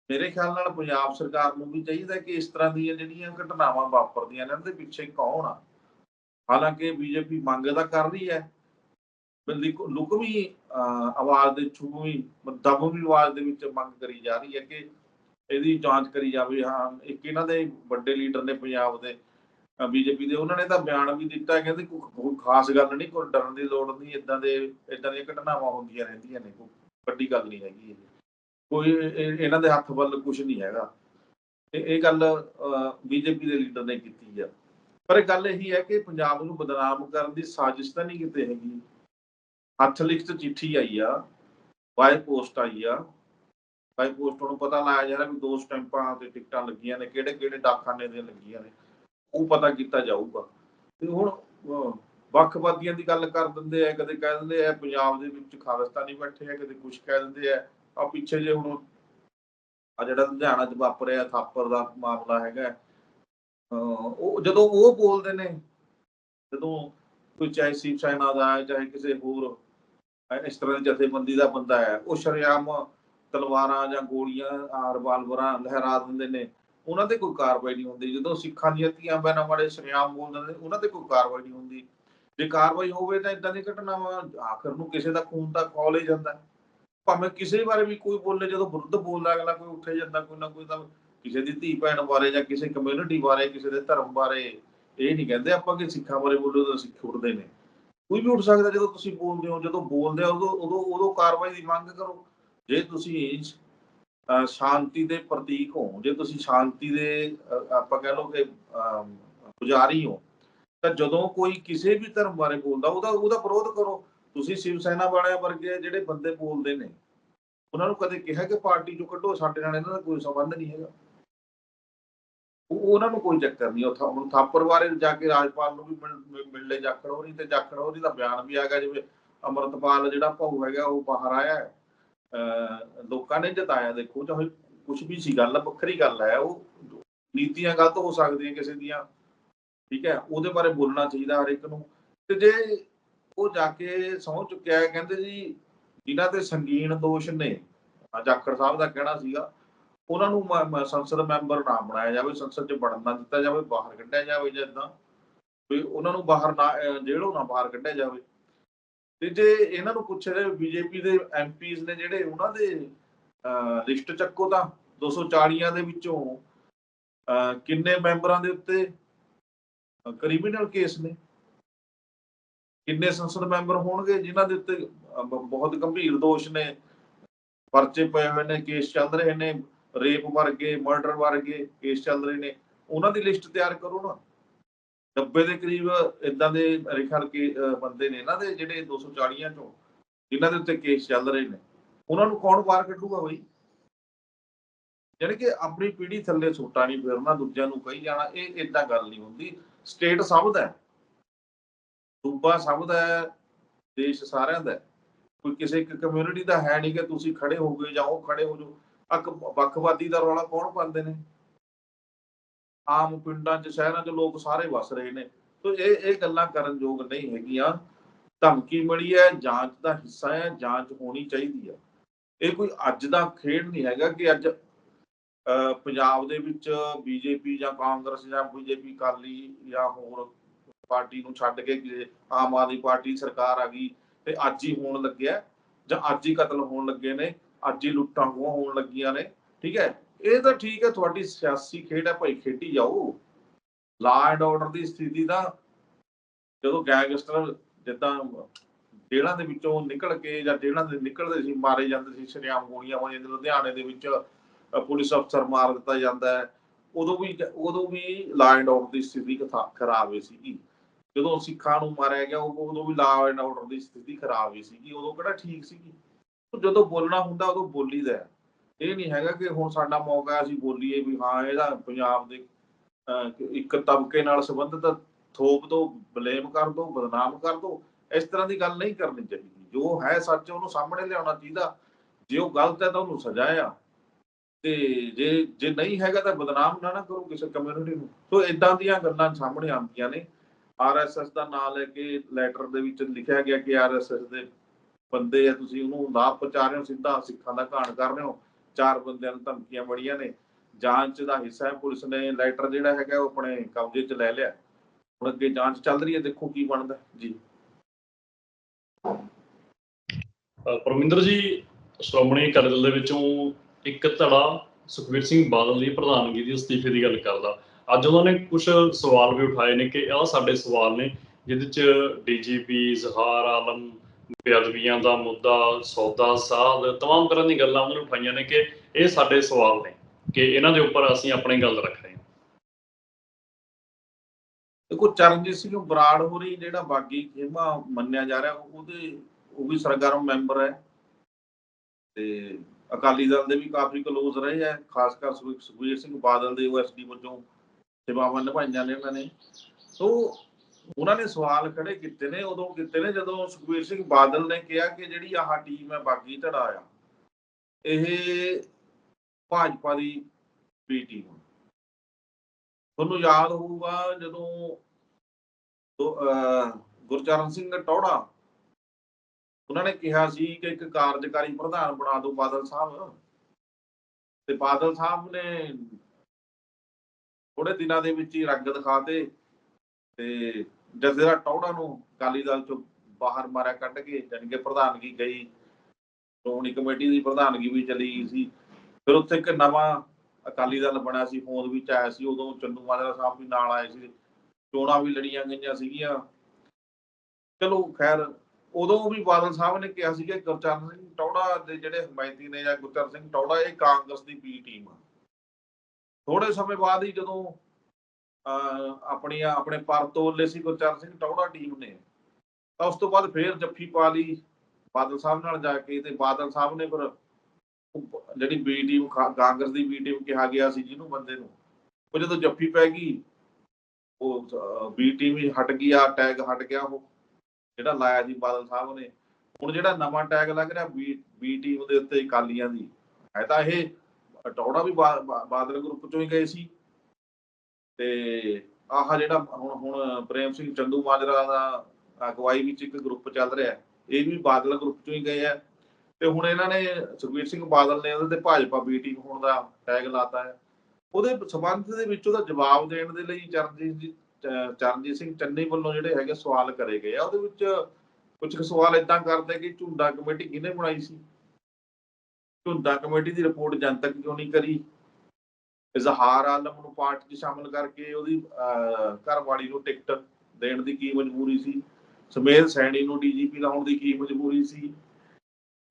ਮੇਰੇ ਖਿਆਲ ਨਾਲ ਪੰਜਾਬ ਸਰਕਾਰ ਨੂੰ ਵੀ ਚਾਹੀਦਾ ਕਿ ਇਸ ਤਰ੍ਹਾਂ ਦੀਆਂ ਜਿਹੜੀਆਂ ਘਟਨਾਵਾਂ ਵਾਪਰਦੀਆਂ ਨੇ ਇਹਨਾਂ ਦੇ ਪਿੱਛੇ ਕੌਣ ਆ? ਹਾਲਾਂਕਿ ਬੀਜੇਪੀ ਮੰਗ ਤਾਂ ਕਰ ਰਹੀ ਹੈ ਲੁਕਵੀਂ ਅਹ, ਆਵਾਜ਼ ਦੇ ਛੂਵੀਂ ਦਬਵੀਂ ਆਵਾਜ਼ ਦੇ ਵਿੱਚ ਮੰਗ ਕਰੀ ਜਾ ਰਹੀ ਹੈ ਕਿ ਇਹਦੀ ਜਾਂਚ ਕਰੀ ਜਾਵੇ। ਹਾਂ ਇੱਕ ਇਹਨਾਂ ਦੇ ਵੱਡੇ ਲੀਡਰ ਨੇ ਪੰਜਾਬ ਦੇ ਬੀਜੇਪੀ ਦੇ ਉਹਨਾਂ ਨੇ ਤਾਂ ਬਿਆਨ ਵੀ ਦਿੱਤਾ ਕਹਿੰਦੇ ਕੋਈ ਖਾਸ ਗੱਲ ਨਹੀਂ ਕੋਈ ਡਰਨ ਦੀ ਲੋੜ ਨਹੀਂ ਇਦਾਂ ਦੇ ਇਦਾਂ ਦੀਆਂ ਘਟਨਾਵਾਂ ਹੁੰਦੀਆਂ ਰਹਿੰਦੀਆਂ ਨੇ ਕੋਈ ਵੱਡੀ ਗੱਲ ਨਹੀਂ ਹੈਗੀ ਇਹ। ਕੋਈ ਇਹਨਾਂ ਦੇ ਹੱਥ ਵੱਲ ਕੁਝ ਨਹੀਂ ਹੈਗਾ। ਇਹ ਇਹ ਗੱਲ ਬੀਜੇਪੀ ਦੇ ਲੀਡਰ ਨੇ ਕੀਤੀ ਆ। ਪਰ ਇਹ ਗੱਲ ਇਹੀ ਹੈ ਕਿ ਪੰਜਾਬ ਨੂੰ ਬਦਨਾਮ ਕਰਨ ਦੀ ਸਾਜ਼ਿਸ਼ ਤਾਂ ਨਹੀਂ ਕਿਤੇ ਹੈਗੀ। ਹੱਥ ਲਿਖਤ ਚਿੱਠੀ ਆਈ ਆ ਬਾਈ ਪੋਸਟ ਆਈ ਆ। ਬਾਈ ਪੋਸਟ ਨੂੰ ਪਤਾ ਲਾਇਆ ਜਾ ਰਿਹਾ ਵੀ ਦੋ ਸਟੈਂਪਾਂ ਤੇ ਟਿਕਟਾਂ ਲੱਗੀਆਂ ਨੇ, ਕਿਹੜੇ ਕਿਹੜੇ ਡਾਕਖਾਨੇ ਦੀਆਂ ਲੱਗੀਆਂ ਨੇ। ਉਹ ਪਤਾ ਕੀਤਾ ਜਾਊਗਾ। ਤੇ ਹੁਣ ਵੱਖਵਾਦੀਆਂ ਦੀ ਗੱਲ ਕਰ ਦਿੰਦੇ ਆ, ਕਦੇ ਕਹਿ ਦਿੰਦੇ ਆ, ਪੰਜਾਬ ਦੇ ਵਿੱਚ ਖਾਲਿਸਤਾਨੀ ਬੈਠੇ ਆ, ਕਦੇ ਕੁਝ ਕਹਿ ਦਿੰਦੇ ਆ। ਆ ਪਿੱਛੇ ਜੇ ਹੁਣ ਆ ਜਿਹੜਾ ਲੁਧਿਆਣਾ ਚ ਵਾਪਰਿਆ, ਥਾਪਰ ਦਾ ਮਾਮਲਾ ਹੈਗਾ। ਉਹ ਜਦੋਂ ਉਹ ਬੋਲਦੇ ਨੇ, ਜਦੋਂ ਕੋਈ ਚਾਹੇ ਸ਼ਿਵ ਸੈਨਾ ਦਾ ਚਾਹੇ ਕਿਸੇ ਹੋਰ ਇਸ ਤਰ੍ਹਾਂ ਦੀ ਜਥੇਬੰਦੀ ਦਾ ਬੰਦਾ ਹੈ। ਉਹ ਸ਼ਰੇਆਮ ਤਲਵਾਰਾਂ ਜਾਂ ਗੋਲੀਆਂ ਆ ਰਿਵਾਲਵਰਾਂ ਲਹਿਰਾ ਦਿੰਦੇ ਨੇ। ਉਹਨਾਂ ਤੇ ਕੋਈ ਕਾਰਵਾਈ ਨਹੀਂ ਹੁੰਦੀ। ਜਦੋਂ ਸਿੱਖਾਂ ਦੀਆਂ ਧੀਆਂ ਬਹਿਨਾਂ ਵਾਲੇ ਸ਼ਰੇਆਮ ਬੋਲਦੇ ਨੇ, ਉਹਨਾਂ ਤੇ ਕੋਈ ਕਾਰਵਾਈ ਨਹੀਂ ਹੁੰਦੀ। ਜੇ ਕਾਰਵਾਈ ਹੋਵੇ ਤਾਂ ਇਦਾਂ ਦੀ ਘਟਨਾਵਾਂ ਆਖਰ ਨੂੰ ਕਿਸੇ ਦਾ ਖੂਨ ਤਾਂ ਕਾਲ ਹੀ ਜਾਂਦਾ। ਭਾਵੇਂ ਕਿਸੇ ਬਾਰੇ ਵੀ ਕੋਈ ਬੋਲੇ, ਜਦੋਂ ਵਿਰੁੱਧ ਬੋਲਦਾ ਅਗਲਾ ਕੋਈ ਉੱਠੇ ਜਾਂਦਾ, ਕੋਈ ਨਾ ਕੋਈ ਤਾਂ ਕਿਸੇ ਦੀ ਧੀ ਭੈਣ ਬਾਰੇ ਜਾਂ ਕਿਸੇ ਕਮਿਊਨਿਟੀ ਬਾਰੇ, ਕਿਸੇ ਦੇ ਧਰਮ ਬਾਰੇ। ਇਹ ਨਹੀਂ ਕਹਿੰਦੇ ਆਪਾਂ ਕਿ ਸਿੱਖਾਂ ਬਾਰੇ ਬੋਲੋ ਤਾਂ ਸਿੱਖ ਉੱਠਦੇ ਨੇ। ਕੋਈ ਵੀ ਉੱਠ ਸਕਦਾ ਜਦੋਂ ਤੁਸੀਂ ਬੋਲਦੇ ਹੋ, ਜਦੋਂ ਬੋਲਦੇ ਹੋ ਉਦੋਂ ਉਦੋਂ ਉਦੋਂ ਕਾਰਵਾਈ ਦੀ ਮੰਗ ਕਰੋ। ਜੇ ਤੁਸੀਂ ਸ਼ਾਂਤੀ ਦੇ ਪ੍ਰਤੀਕ ਹੋ, ਜੇ ਤੁਸੀਂ ਸ਼ਾਂਤੀ ਦੇ ਆਪਾਂ ਕਹਿ ਲਓ ਕਿ ਪੁਜਾਰੀ ਹੋ, ਤਾਂ ਜਦੋਂ ਕੋਈ ਕਿਸੇ ਵੀ ਧਰਮ ਬਾਰੇ ਬੋਲਦਾ, ਉਹਦਾ ਉਹਦਾ ਵਿਰੋਧ ਕਰੋ। ਤੁਸੀਂ ਸ਼ਿਵ ਸੈਨਾ ਵਾਲਿਆਂ ਵਰਗੇ ਜਿਹੜੇ ਬੰਦੇ ਬੋਲਦੇ ਨੇ, ਉਹਨਾਂ ਨੂੰ ਕਦੇ ਕਿਹਾ ਕਿ ਪਾਰਟੀ ਚੋਂ ਕੱਢੋ, ਸਾਡੇ ਨਾਲ ਇਹਨਾਂ ਦਾ ਕੋਈ ਸੰਬੰਧ ਨਹੀਂ ਹੈਗਾ। ਉਹਨਾਂ ਨੂੰ ਕੋਈ ਚੱਕਰ ਨਹੀਂ ਉਹ ਹੁਣ ਥਾਪਰ ਬਾਰੇ ਜਾ ਕੇ ਰਾਜਪਾਲ ਨੂੰ ਵੀ ਮਿਲ- ਲੈ ਜਾਖੜ ਹੋ ਤੇ ਜਾਖੜ ਹੋ ਦਾ ਬਿਆਨ ਵੀ ਆਗਾ ਜਿਵੇਂ ਅਮਰਤਪਾਲ ਜਿਹੜਾ ਭਾਊ ਹੈਗਾ ਉਹ ਬਾਹਰ ਆਇਆ ਲੋਕਾਂ ਨੇ ਜਤਾਇਆ, ਦੇਖੋ ਚਾਹੇ ਕੁਝ ਵੀ ਸੀ, ਗੱਲ ਵੱਖਰੀ ਗੱਲ ਹੈ, ਉਹ ਨੀਤੀਆਂ ਗਲਤ ਹੋ ਸਕਦੀਆਂ ਕਿਸੇ ਦੀਆਂ, ਠੀਕ ਹੈ, ਉਹਦੇ ਬਾਰੇ ਬੋਲਣਾ ਚਾਹੀਦਾ ਹਰ ਇੱਕ ਨੂੰ। ਤੇ ਜੇ ਉਹ ਜਾ ਕੇ ਸਹੁੰ ਚੁੱਕਿਆ ਕਹਿੰਦੇ ਜੀ, ਜਿਨ੍ਹਾਂ ਤੇ ਸੰਗੀਨ ਦੋਸ਼ ਨੇ ਜਾਖੜ ਸਾਹਿਬ ਦਾ ਕਹਿਣਾ ਸੀਗਾ ਉਹਨਾਂ ਨੂੰ ਸੰਸਦ ਮੈਂਬਰ ਨਾ ਬਣਾਇਆ ਜਾਵੇ, ਸੰਸਦ 'ਚ ਵੜਨ ਨਾ ਦਿੱਤਾ ਜਾਵੇ, ਬਾਹਰ ਕੱਢਿਆ ਜਾਵੇ ਜਾਂ ਏਦਾਂ। ਵੀ ਉਹਨਾਂ ਨੂੰ ਬਾਹਰ ਨਾ, ਅਹ ਨਾ ਬਾਹਰ ਕੱਢਿਆ ਜਾਵੇ। ਤੇ ਜੇ ਇਹਨਾਂ ਨੂੰ ਪੁੱਛੇ ਬੀਜੇਪੀ ਦੇ ਐਮਪੀਜ਼ ਨੇ ਜਿਹੜੇ ਉਹਨਾਂ ਦੇ ਲਿਸਟ ਚੱਕੋ ਤਾਂ 240 ਦੇ ਵਿੱਚੋਂ ਕਿੰਨੇ ਮੈਂਬਰਾਂ ਦੇ ਉੱਤੇ ਕ੍ਰਿਮੀਨਲ ਕੇਸ ਨੇ? ਕਿੰਨੇ ਸੰਸਦ ਮੈਂਬਰ ਹੋਣਗੇ ਜਿਨ੍ਹਾਂ ਦੇ ਉੱਤੇ ਬਹੁਤ ਗੰਭੀਰ ਦੋਸ਼ ਨੇ, ਪਰਚੇ ਪਏ ਹੋਏ ਨੇ, ਕੇਸ ਚੱਲ ਰਹੇ ਨੇ ਰੇਪ ਵਰਗੇ, ਮਰਡਰ ਵਰਗੇ ਕੇਸ ਚੱਲ ਰਹੇ ਨੇ। ਉਹਨਾਂ ਦੀ ਲਿਸਟ ਤਿਆਰ ਕਰੋ ਨਾ। 90 ਦੇ ਕਰੀਬ ਇਦਾਂ ਦੇ ਮੇਰੇ ਕੇ ਬੰਦੇ ਨੇ ਇਹਨਾਂ ਦੇ ਜਿਹੜੇ 240 ਚੋਂ, ਜਿਨ੍ਹਾਂ ਦੇ ਉੱਤੇ ਕੇਸ ਚੱਲ ਰਹੇ ਨੇ। ਉਹਨਾਂ ਨੂੰ ਕੌਣ ਬਾਹਰ ਕੱਢੂਗਾ ਬਈ? ਯਾਨੀ ਕਿ ਆਪਣੀ ਪੀੜ੍ਹੀ ਥੱਲੇ ਸੋਟਾ ਨਹੀਂ ਫੇਰਨਾ, ਦੂਜਿਆਂ ਨੂੰ ਕਹੀ ਜਾਣਾ, ਇਹ ਇਦਾਂ ਗੱਲ ਨਹੀਂ ਹੁੰਦੀ। ਸਟੇਟ ਸਭ ਦਾ ਹੈ। ਸੂਬਾ ਸਭ ਦਾ ਦੇਸ਼ ਸਾਰਿਆਂ ਦਾ ਕੋਈ ਕਿਸੇ ਇੱਕ ਕਮਿਊਨਿਟੀ ਦਾ ਹੈ ਨਹੀਂ ਕਿ ਤੁਸੀਂ ਖੜੇ ਹੋ ਗਏ ਜਾਂ ਉਹ ਖੜੇ ਹੋ ਜਾਓ। ਅਕ ਵੱਖਵਾਦੀ ਦਾ ਰੌਲਾ ਕੌਣ ਪਾਉਂਦੇ ਨੇ? ਆਮ ਪਿੰਡਾਂ 'ਚ ਸ਼ਹਿਰਾਂ 'ਚ ਲੋਕ ਸਾਰੇ ਵਸ ਰਹੇ ਨੇ। ਤੋ ਇਹ ਇਹ ਗੱਲਾਂ ਕਰਨ ਯੋਗ ਨਹੀਂ ਹੈਗੀਆਂ। ਧਮਕੀ ਮਿਲੀ ਹੈ ਜਾਂਚ ਦਾ ਹਿੱਸਾ ਹੈ ਜਾਂਚ ਹੋਣੀ ਚਾਹੀਦੀ ਹੈ। ਇਹ ਕੋਈ ਅੱਜ ਦਾ ਖੇਡ ਨਹੀਂ ਹੈਗਾ ਕਿ ਅੱਜ ਅਹ, ਪੰਜਾਬ ਦੇ ਵਿੱਚ ਬੀਜੇਪੀ ਜਾਂ ਕਾਂਗਰਸ ਜਾਂ ਬੀਜੇਪੀ ਕਾਲੀ ਜਾਂ ਹੋਰ ਪਾਰਟੀ ਨੂੰ ਛੱਡ ਕੇ ਆਮ ਆਦਮੀ ਪਾਰਟੀ ਸਰਕਾਰ ਆ ਗਈ ਤੇ ਅੱਜ ਹੀ ਹੋਣ ਲੱਗਿਆ ਜਾਂ ਅੱਜ ਹੀ ਕਤਲ ਹੋਣ ਲੱਗੇ ਨੇ। ਅੱਜ ਹੀ ਲੁੱਟਾਂ ਖੋਹਾਂ ਹੋਣ ਲੱਗੀਆਂ ਨੇ, ਠੀਕ ਹੈ? ਇਹ ਤਾਂ ਠੀਕ ਹੈ, ਤੁਹਾਡੀ ਸਿਆਸੀ ਖੇਡ ਹੈ, ਭਾਈ ਖੇਡੀ ਜਾਓ। ਲਾ ਐਂਡ ਆਰਡਰ ਦੀ ਸਥਿਤੀ ਦਾ ਜਦੋਂ ਗੈਂਗਸਟਰ ਜਿੱਦਾਂ ਜੇਲ੍ਹਾਂ ਦੇ ਵਿੱਚੋਂ ਨਿਕਲ ਕੇ ਜਾਂ ਜੇਲ੍ਹਾਂ ਦੇ ਨਿਕਲਦੇ ਸੀ, ਮਾਰੇ ਜਾਂਦੇ ਸੀ, ਸ਼ਰੇਆਮ ਗੋਲੀਆਂ ਹੋ ਜਾਂਦੀਆਂ ਲੁਧਿਆਣੇ ਦੇ ਵਿੱਚ ਪੁਲਿਸ ਅਫਸਰ ਮਾਰ ਦਿੱਤਾ ਜਾਂਦਾ ਹੈ, ਉਦੋਂ ਵੀ ਉਦੋਂ ਵੀ ਲਾ ਐਂਡ ਆਰਡਰ ਦੀ ਸਥਿਤੀ ਖਰਾਬ ਹੋਈ ਸੀਗੀ। ਜਦੋਂ ਸਿੱਖਾਂ ਨੂੰ ਮਾਰਿਆ ਗਿਆ ਉਹ- ਉਦੋਂ ਵੀ ਲਾ ਐਂਡ ਆਰਡਰ ਦੀ ਸਥਿਤੀ ਖਰਾਬ ਹੋਈ ਸੀਗੀ, ਉਦੋਂ ਕਿਹੜਾ ਠੀਕ ਸੀਗੀ? ਜਦੋਂ ਬੋਲਣਾ ਹੁੰਦਾ ਉਦੋਂ ਬੋਲੀਦਾ ਇਹ ਨਹੀਂ ਹੈਗਾ ਕਿ ਹੁਣ ਸਾਡਾ ਮੌਕਾ ਅਸੀਂ ਬੋਲੀਏ ਵੀ ਹਾਂ, ਇਹਦਾ ਪੰਜਾਬ ਦੇ ਇੱਕ ਤਬਕੇ ਨਾਲ ਸੰਬੰਧਿਤ ਥੋਪ ਦੋ, ਬਲੇਮ ਕਰ ਦੋ, ਬਦਨਾਮ ਕਰ ਦੋ। ਇਸ ਤਰ੍ਹਾਂ ਦੀ ਗੱਲ ਨਹੀਂ ਕਰਨੀ ਚਾਹੀਦੀ। ਜੋ ਹੈ ਸੱਚ, ਉਹਨੂੰ ਸਾਹਮਣੇ ਲਿਆਉਣਾ ਚਾਹੀਦਾ। ਜੇ ਉਹ ਗਲਤ ਹੈ ਤਾਂ ਉਹਨੂੰ ਸਜਾ ਆ। ਤੇ ਜੇ ਜੇ ਨਹੀਂ ਹੈਗਾ ਤਾਂ ਬਦਨਾਮ ਨਾ ਨਾ ਕਰੋ ਕਿਸੇ ਕਮਿਊਨਿਟੀ ਨੂੰ। ਸੋ ਇਦਾਂ ਦੀਆਂ ਗੱਲਾਂ ਸਾਹਮਣੇ ਆਉਂਦੀਆਂ ਨੇ। ਆਰਐਸਐਸ ਦਾ ਨਾਮ ਲੈ ਕੇ ਲੈਟਰ ਦੇ ਵਿੱਚ ਲਿਖਿਆ ਗਿਆ ਕਿ ਆਰਐਸਐਸ ਦੇ ਬੰਦੇ ਆ, ਤੁਸੀਂ ਉਹਨੂੰ ਲਾਭ ਪਹੁੰਚਾ ਰਹੇ ਹੋ, ਸਿੱਧਾ ਸਿੱਖਾਂ ਦਾ ਘਾਣ ਕਰ ਰਹੇ ਹੋ। ਚਾਰ ਬੰਦਿਆਂ ਨੂੰ ਧਮਕੀਆਂ ਬੜੀਆਂ ਨੇ। ਜਾਂਚ ਦਾ ਹਿੱਸਾ ਹੈ, ਪੁਲਿਸ ਨੇ ਲੈਟਰ ਜਿਹੜਾ ਹੈਗਾ, ਉਹ ਆਪਣੇ ਕਬਜ਼ੇ 'ਚ ਲੈ ਲਿਆ। ਹੁਣ ਅੱਗੇ ਜਾਂਚ ਚੱਲ ਰਹੀ ਹੈ, ਦੇਖੋ ਕੀ ਬਣਦਾ। ਜੀ। ਪਰਮਿੰਦਰ ਜੀ, ਸ਼੍ਰੋਮਣੀ ਅਕਾਲੀ ਦਲ ਦੇ ਵਿੱਚੋਂ ਇੱਕ ਧੜਾ ਸੁਖਬੀਰ ਸਿੰਘ ਬਾਦਲ ਦੀ ਪ੍ਰਧਾਨਗੀ ਦੀ ਅਸਤੀਫੇ ਦੀ ਗੱਲ ਕਰਦਾ। ਅੱਜ ਉਹਨਾਂ ਨੇ ਕੁਝ ਸਵਾਲ ਵੀ ਉਠਾਏ ਨੇ ਕਿ ਆਹ ਸਾਡੇ ਸਵਾਲ ਨੇ, ਜਿਹਦੇ ਚ ਡੀਜੀਪੀ ਜ਼ਹਾਰ ਆਲਮ ਬੇਅਦਬੀਆਂ ਦਾ ਮੁੱਦਾ ਸੌਦਾ ਸਾਧ तमाम ਤਰ੍ਹਾਂ ਦੀ ਗੱਲਾਂ ਉਹਨਾਂ ਨੇ ਉਠਾਈਆਂ ਨੇ ਕਿ ਇਹ ਸਾਡੇ ਸਵਾਲ ਨੇ ਕਿ ਇਹਨਾਂ ਦੇ ਉੱਪਰ ਅਸੀਂ ਆਪਣੀ ਗੱਲ ਰੱਖ ਰਹੇ ਹਾਂ ਦੇਖੋ ਚਰਨਜੀਤ ਸਿੰਘ ਬਰਾੜ ਹੋਰੀ ਜਿਹੜਾ ਬਾਗੀ ਖੇਮਾ ਮੰਨਿਆ ਜਾ ਰਿਹਾ ਉਹਦੇ ਉਹ ਵੀ ਸਰਗਰਮ ਮੈਂਬਰ ਹੈ ਤੇ ਅਕਾਲੀ ਦਲ ਦੇ ਵੀ ਕਾਫੀ ਕਲੋਜ਼ ਰਹੇ ਹੈ ਖਾਸ ਕਰ ਸੁਖ- ਸੁਖਬੀਰ ਸਿੰਘ ਬਾਦਲ ਦੇ ਓਐਸਡੀ ਵਜੋਂ ਸੇਵਾਵਾਂ ਨਿਭਾਈਆਂ ਨੇ ਉਹਨਾਂ ਨੇ ਸੋ ਉਹਨਾਂ ਨੇ ਸਵਾਲ ਖੜੇ ਕੀਤੇ ਨੇ, ਉਦੋਂ ਕੀਤੇ ਨੇ, ਜਦੋਂ ਸੁਖਬੀਰ ਸਿੰਘ ਬਾਦਲ ਨੇ ਕਿਹਾ ਕਿ ਜਿਹੜੀ ਆਹ ਟੀਮ ਹੈ ਬਾਗੀ ਧੜਾ ਆ, ਇਹ ਭਾਜਪਾ ਦੀ ਬੀ ਟੀਮ ਤੁਹਾਨੂੰ ਯਾਦ ਹੋਊਗਾ ਜਦੋਂ ਗੁਰਚਰਨ ਸਿੰਘ ਟੌੜਾ ਉਹਨਾਂ ਨੇ ਕਿਹਾ ਸੀ ਕਿ ਇੱਕ ਕਾਰਜਕਾਰੀ ਪ੍ਰਧਾਨ ਬਣਾ ਦਿਓ ਬਾਦਲ ਸਾਹਿਬ। ਤੇ ਬਾਦਲ ਸਾਹਿਬ ਨੇ ਥੋੜੇ ਦਿਨਾਂ ਦੇ ਵਿੱਚ ਹੀ ਰੰਗ ਦਿਖਾਤੇ ਤੇ ਜਸੇਰਾ ਟੌੜਾ ਨੂੰ ਅਕਾਲੀ ਦਲ ਚੋਂ ਬਾਹਰ ਮਾਰਿਆ ਕੱਢ ਕੇ, ਜਾਣੀ ਪ੍ਰਧਾਨਗੀ ਗਈ। ਸ਼੍ਰੋਮਣੀ ਕਮੇਟੀ ਦੀ ਪ੍ਰਧਾਨਗੀ ਵੀ ਚਲੀ ਗਈ ਸੀ। ਫਿਰ ਉੱਥੇ ਇੱਕ ਨਵਾਂ ਅਕਾਲੀ ਦਲ ਬਣਿਆ ਸੀ, ਹੋਂਦ ਵਿੱਚ ਆਇਆ ਸੀ। ਉਦੋਂ ਚੰਦੂ ਮਾਜਰਾ ਸਾਹਿਬ ਵੀ ਨਾਲ ਆਏ ਸੀ। ਚੋਣਾਂ ਵੀ ਲੜੀਆਂ ਗਈਆਂ ਸੀਗੀਆਂ। ਚਲੋ ਖੈਰ, ਉਦੋਂ ਵੀ ਬਾਦਲ ਸਾਹਿਬ ਨੇ ਕਿਹਾ ਸੀ ਕਿ ਗੁਰਚਰਨ ਸਿੰਘ ਟੌੜਾ ਦੇ ਜਿਹੜੇ ਹਮਾਇਤੀ ਨੇ ਜਾਂ ਗੁਰਚਰਨ ਸਿੰਘ ਟੌੜਾ ਇਹ ਕਾਂਗਰਸ ਦੀ ਬੀ ਟੀਮ ਆ। ਥੋੜੇ ਸਮੇਂ ਬਾਅਦ ਹੀ ਜਦੋਂ ਆਪਣੀ, ਆਪਣੇ ਪਰ ਤੋਲੇ ਸੀ ਗੁਰਚਰਨ ਸਿੰਘ ਟੌੜਾ ਟੀਮ ਨੇ। ਤਾਂ ਉਸ ਤੋਂ ਬਾਅਦ ਫੇਰ ਜੱਫੀ ਪਾ ਲਈ ਬਾਦਲ ਸਾਹਿਬ ਨਾਲ ਜਾ ਕੇ ਤੇ ਬਾਦਲ ਸਾਹਿਬ ਨੇ ਫਿਰ ਜਿਹੜੀ ਬੀ ਟੀਮ ਕਾਂਗਰਸ ਦੀ ਬੀ ਟੀਮ ਕਿਹਾ ਗਿਆ ਸੀ ਜਿਹਨੂੰ ਬੰਦੇ ਨੂੰ, ਉਹ ਜਦੋਂ ਜੱਫੀ ਪੈ ਗਈ, ਉਹ ਬੀ ਟੀਮ ਹੀ ਹਟ ਗਈ ਆ ਟੈਗ ਹਟ ਗਿਆ ਉਹ, ਜਿਹੜਾ ਲਾਇਆ ਸੀ ਬਾਦਲ ਸਾਹਿਬ ਨੇ। ਹੁਣ ਜਿਹੜਾ ਨਵਾਂ ਟੈਗ ਲੱਗ ਰਿਹਾ ਬੀ ਬੀ ਟੀਮ ਦੇ ਉੱਤੇ ਇਕਾਲੀਆਂ ਦੀ ਹੈ ਤਾਂ ਇਹ ਟੌੜਾ ਵੀ ਬਾਦਲ ਗਰੁੱਪ ਚੋਂ ਹੀ ਗਏ ਸੀ। ਤੇ ਆਹ ਜਿਹੜਾ ਹੁਣ ਹੁਣ ਪ੍ਰੇਮ ਸਿੰਘ ਚੰਦੂ ਮਾਜਰਾ ਦਾ ਅਗਵਾਈ ਵਿੱਚ ਇੱਕ ਗਰੁੱਪ ਚੱਲ ਰਿਹਾ ਇਹ ਵੀ ਬਾਦਲ ਗਰੁੱਪ ਚੋਂ ਹੀ ਗਏ ਆ ਤੇ ਹੁਣ ਇਹਨਾਂ ਨੇ ਸੁਖਬੀਰ ਸਿੰਘ ਬਾਦਲ ਨੇ ਉਹਦੇ ਤੇ ਭਾਜਪਾ ਬੀ ਟੀਮ ਹੋਣ ਦਾ ਟੈਗ ਲਾਤਾ ਹੈ। ਉਹਦੇ ਸਬੰਧ ਦੇ ਵਿੱਚ ਉਹਦਾ ਜਵਾਬ ਦੇਣ ਦੇ ਲਈ ਚਰਨਜੀਤ ਜੀ ਚਰਨਜੀਤ ਸਿੰਘ ਚੰਨੀ ਵੱਲੋਂ ਜਿਹੜੇ ਹੈਗੇ ਸਵਾਲ ਕਰੇ ਗਏ ਆ। ਉਹਦੇ ਵਿੱਚ ਕੁਝ ਕੁ ਸਵਾਲ ਇਦਾਂ ਕਰਦੇ ਕਿ ਝੁੰਡਾ ਕਮੇਟੀ ਕਿਹਨੇ ਬਣਾਈ ਸੀ? ਝੁੰਡਾ ਕਮੇਟੀ ਦੀ ਰਿਪੋਰਟ ਜਨਤਕ ਕਿਉਂ ਨਹੀਂ ਕਰੀ? ਇਜ਼ਹਾਰ ਆਲਮ ਨੂੰ ਪਾਰਟੀ 'ਚ ਸ਼ਾਮਲ ਕਰਕੇ ਉਹਦੀ ਅਹ, ਘਰਵਾਲੀ ਨੂੰ ਟਿਕਟ ਦੇਣ ਦੀ ਕੀ ਮਜਬੂਰੀ ਸੀ? ਸਮੇਲ ਸੈਣੀ ਨੂੰ ਡੀਜੀਪੀ ਲਾਉਣ ਦੀ ਕੀ ਮਜਬੂਰੀ ਸੀ?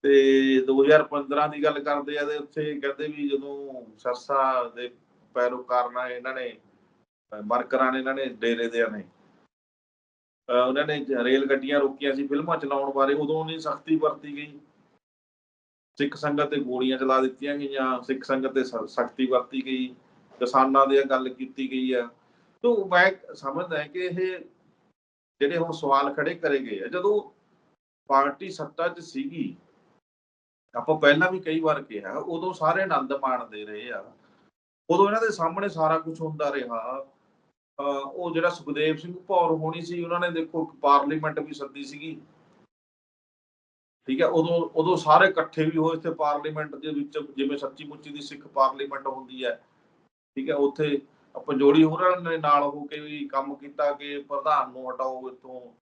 ਤੇ 2015 ਦੀ ਗੱਲ ਕਰਦੇ ਆ ਤੇ ਉੱਥੇ ਕਹਿੰਦੇ ਵੀ ਜਦੋਂ ਸਰਸਾ ਦੇ ਪੈਰੋਕਾਰ ਇਹਨਾਂ ਨੇ ਵਰਕਰਾਂ ਨੇ ਇਹਨਾਂ ਨੇ ਡੇਰੇ ਦੇ ਨੇ ਉਹਨਾਂ ਨੇ ਰੇਲ ਗੱਡੀਆਂ ਰੋਕੀਆਂ ਸੀ ਫਿਲਮਾਂ ਚਲਾਉਣ ਬਾਰੇ ਉਦੋਂ ਨਹੀਂ ਸਖਤੀ ਵਰਤੀ ਗਈ। ਸਿੱਖ ਸੰਗਤ ਤੇ ਗੋਲੀਆਂ ਚਲਾ ਦਿੱਤੀਆਂ ਗਈਆਂ, ਸਿੱਖ ਸੰਗਤ ਤੇ ਸਖਤੀ ਵਰਤੀ ਗਈ, ਕਿਸਾਨਾਂ ਦੀ ਗੱਲ ਕੀਤੀ ਗਈ ਆ। ਤੋਂ ਮੈਂ ਸਮਝਦਾ ਕਿ ਇਹ ਜਿਹੜੇ ਹੁਣ ਸਵਾਲ ਖੜੇ ਕਰੇ ਗਏ ਆ, ਜਦੋਂ ਪਾਰਟੀ ਸੱਤਾ 'ਚ ਸੀਗੀ, ਆਪਾਂ ਪਹਿਲਾਂ ਵੀ ਕਈ ਵਾਰ ਕਿਹਾ, ਉਦੋਂ ਸਾਰੇ ਆਨੰਦ ਮਾਣਦੇ ਰਹੇ ਆ। ਉਦੋਂ ਇਹਨਾਂ ਦੇ ਸਾਹਮਣੇ ਸਾਰਾ ਕੁਝ ਹੁੰਦਾ ਰਿਹਾ। ਅਹ ਉਹ ਜਿਹੜਾ ਸੁਖਦੇਵ ਸਿੰਘ ਭੌਰ ਹੋਣੀ ਸੀ, ਉਹਨਾਂ ਨੇ ਦੇਖੋ ਪਾਰਲੀਮੈਂਟ ਵੀ ਸੱਦੀ ਸੀਗੀ। ਠੀਕ ਹੈ, ਉਦੋਂ ਉਦੋਂ ਸਾਰੇ ਇਕੱਠੇ ਵੀ ਹੋਏ ਇੱਥੇ ਪਾਰਲੀਮੈਂਟ ਦੇ ਵਿੱਚ, ਜਿਵੇਂ ਸੱਚੀ ਮੁੱਚੀ ਦੀ ਸਿੱਖ ਪਾਰਲੀਮੈਂਟ ਹੁੰਦੀ ਹੈ। ਠੀਕ ਹੈ, ਉੱਥੇ ਪੰਜੋੜੀ ਹੋਰਾਂ ਨੇ ਨਾਲ ਹੋ ਕੇ ਵੀ ਕੰਮ ਕੀਤਾ ਕਿ ਪ੍ਰਧਾਨ ਨੂੰ ਹਟਾਓ ਇੱਥੋਂ।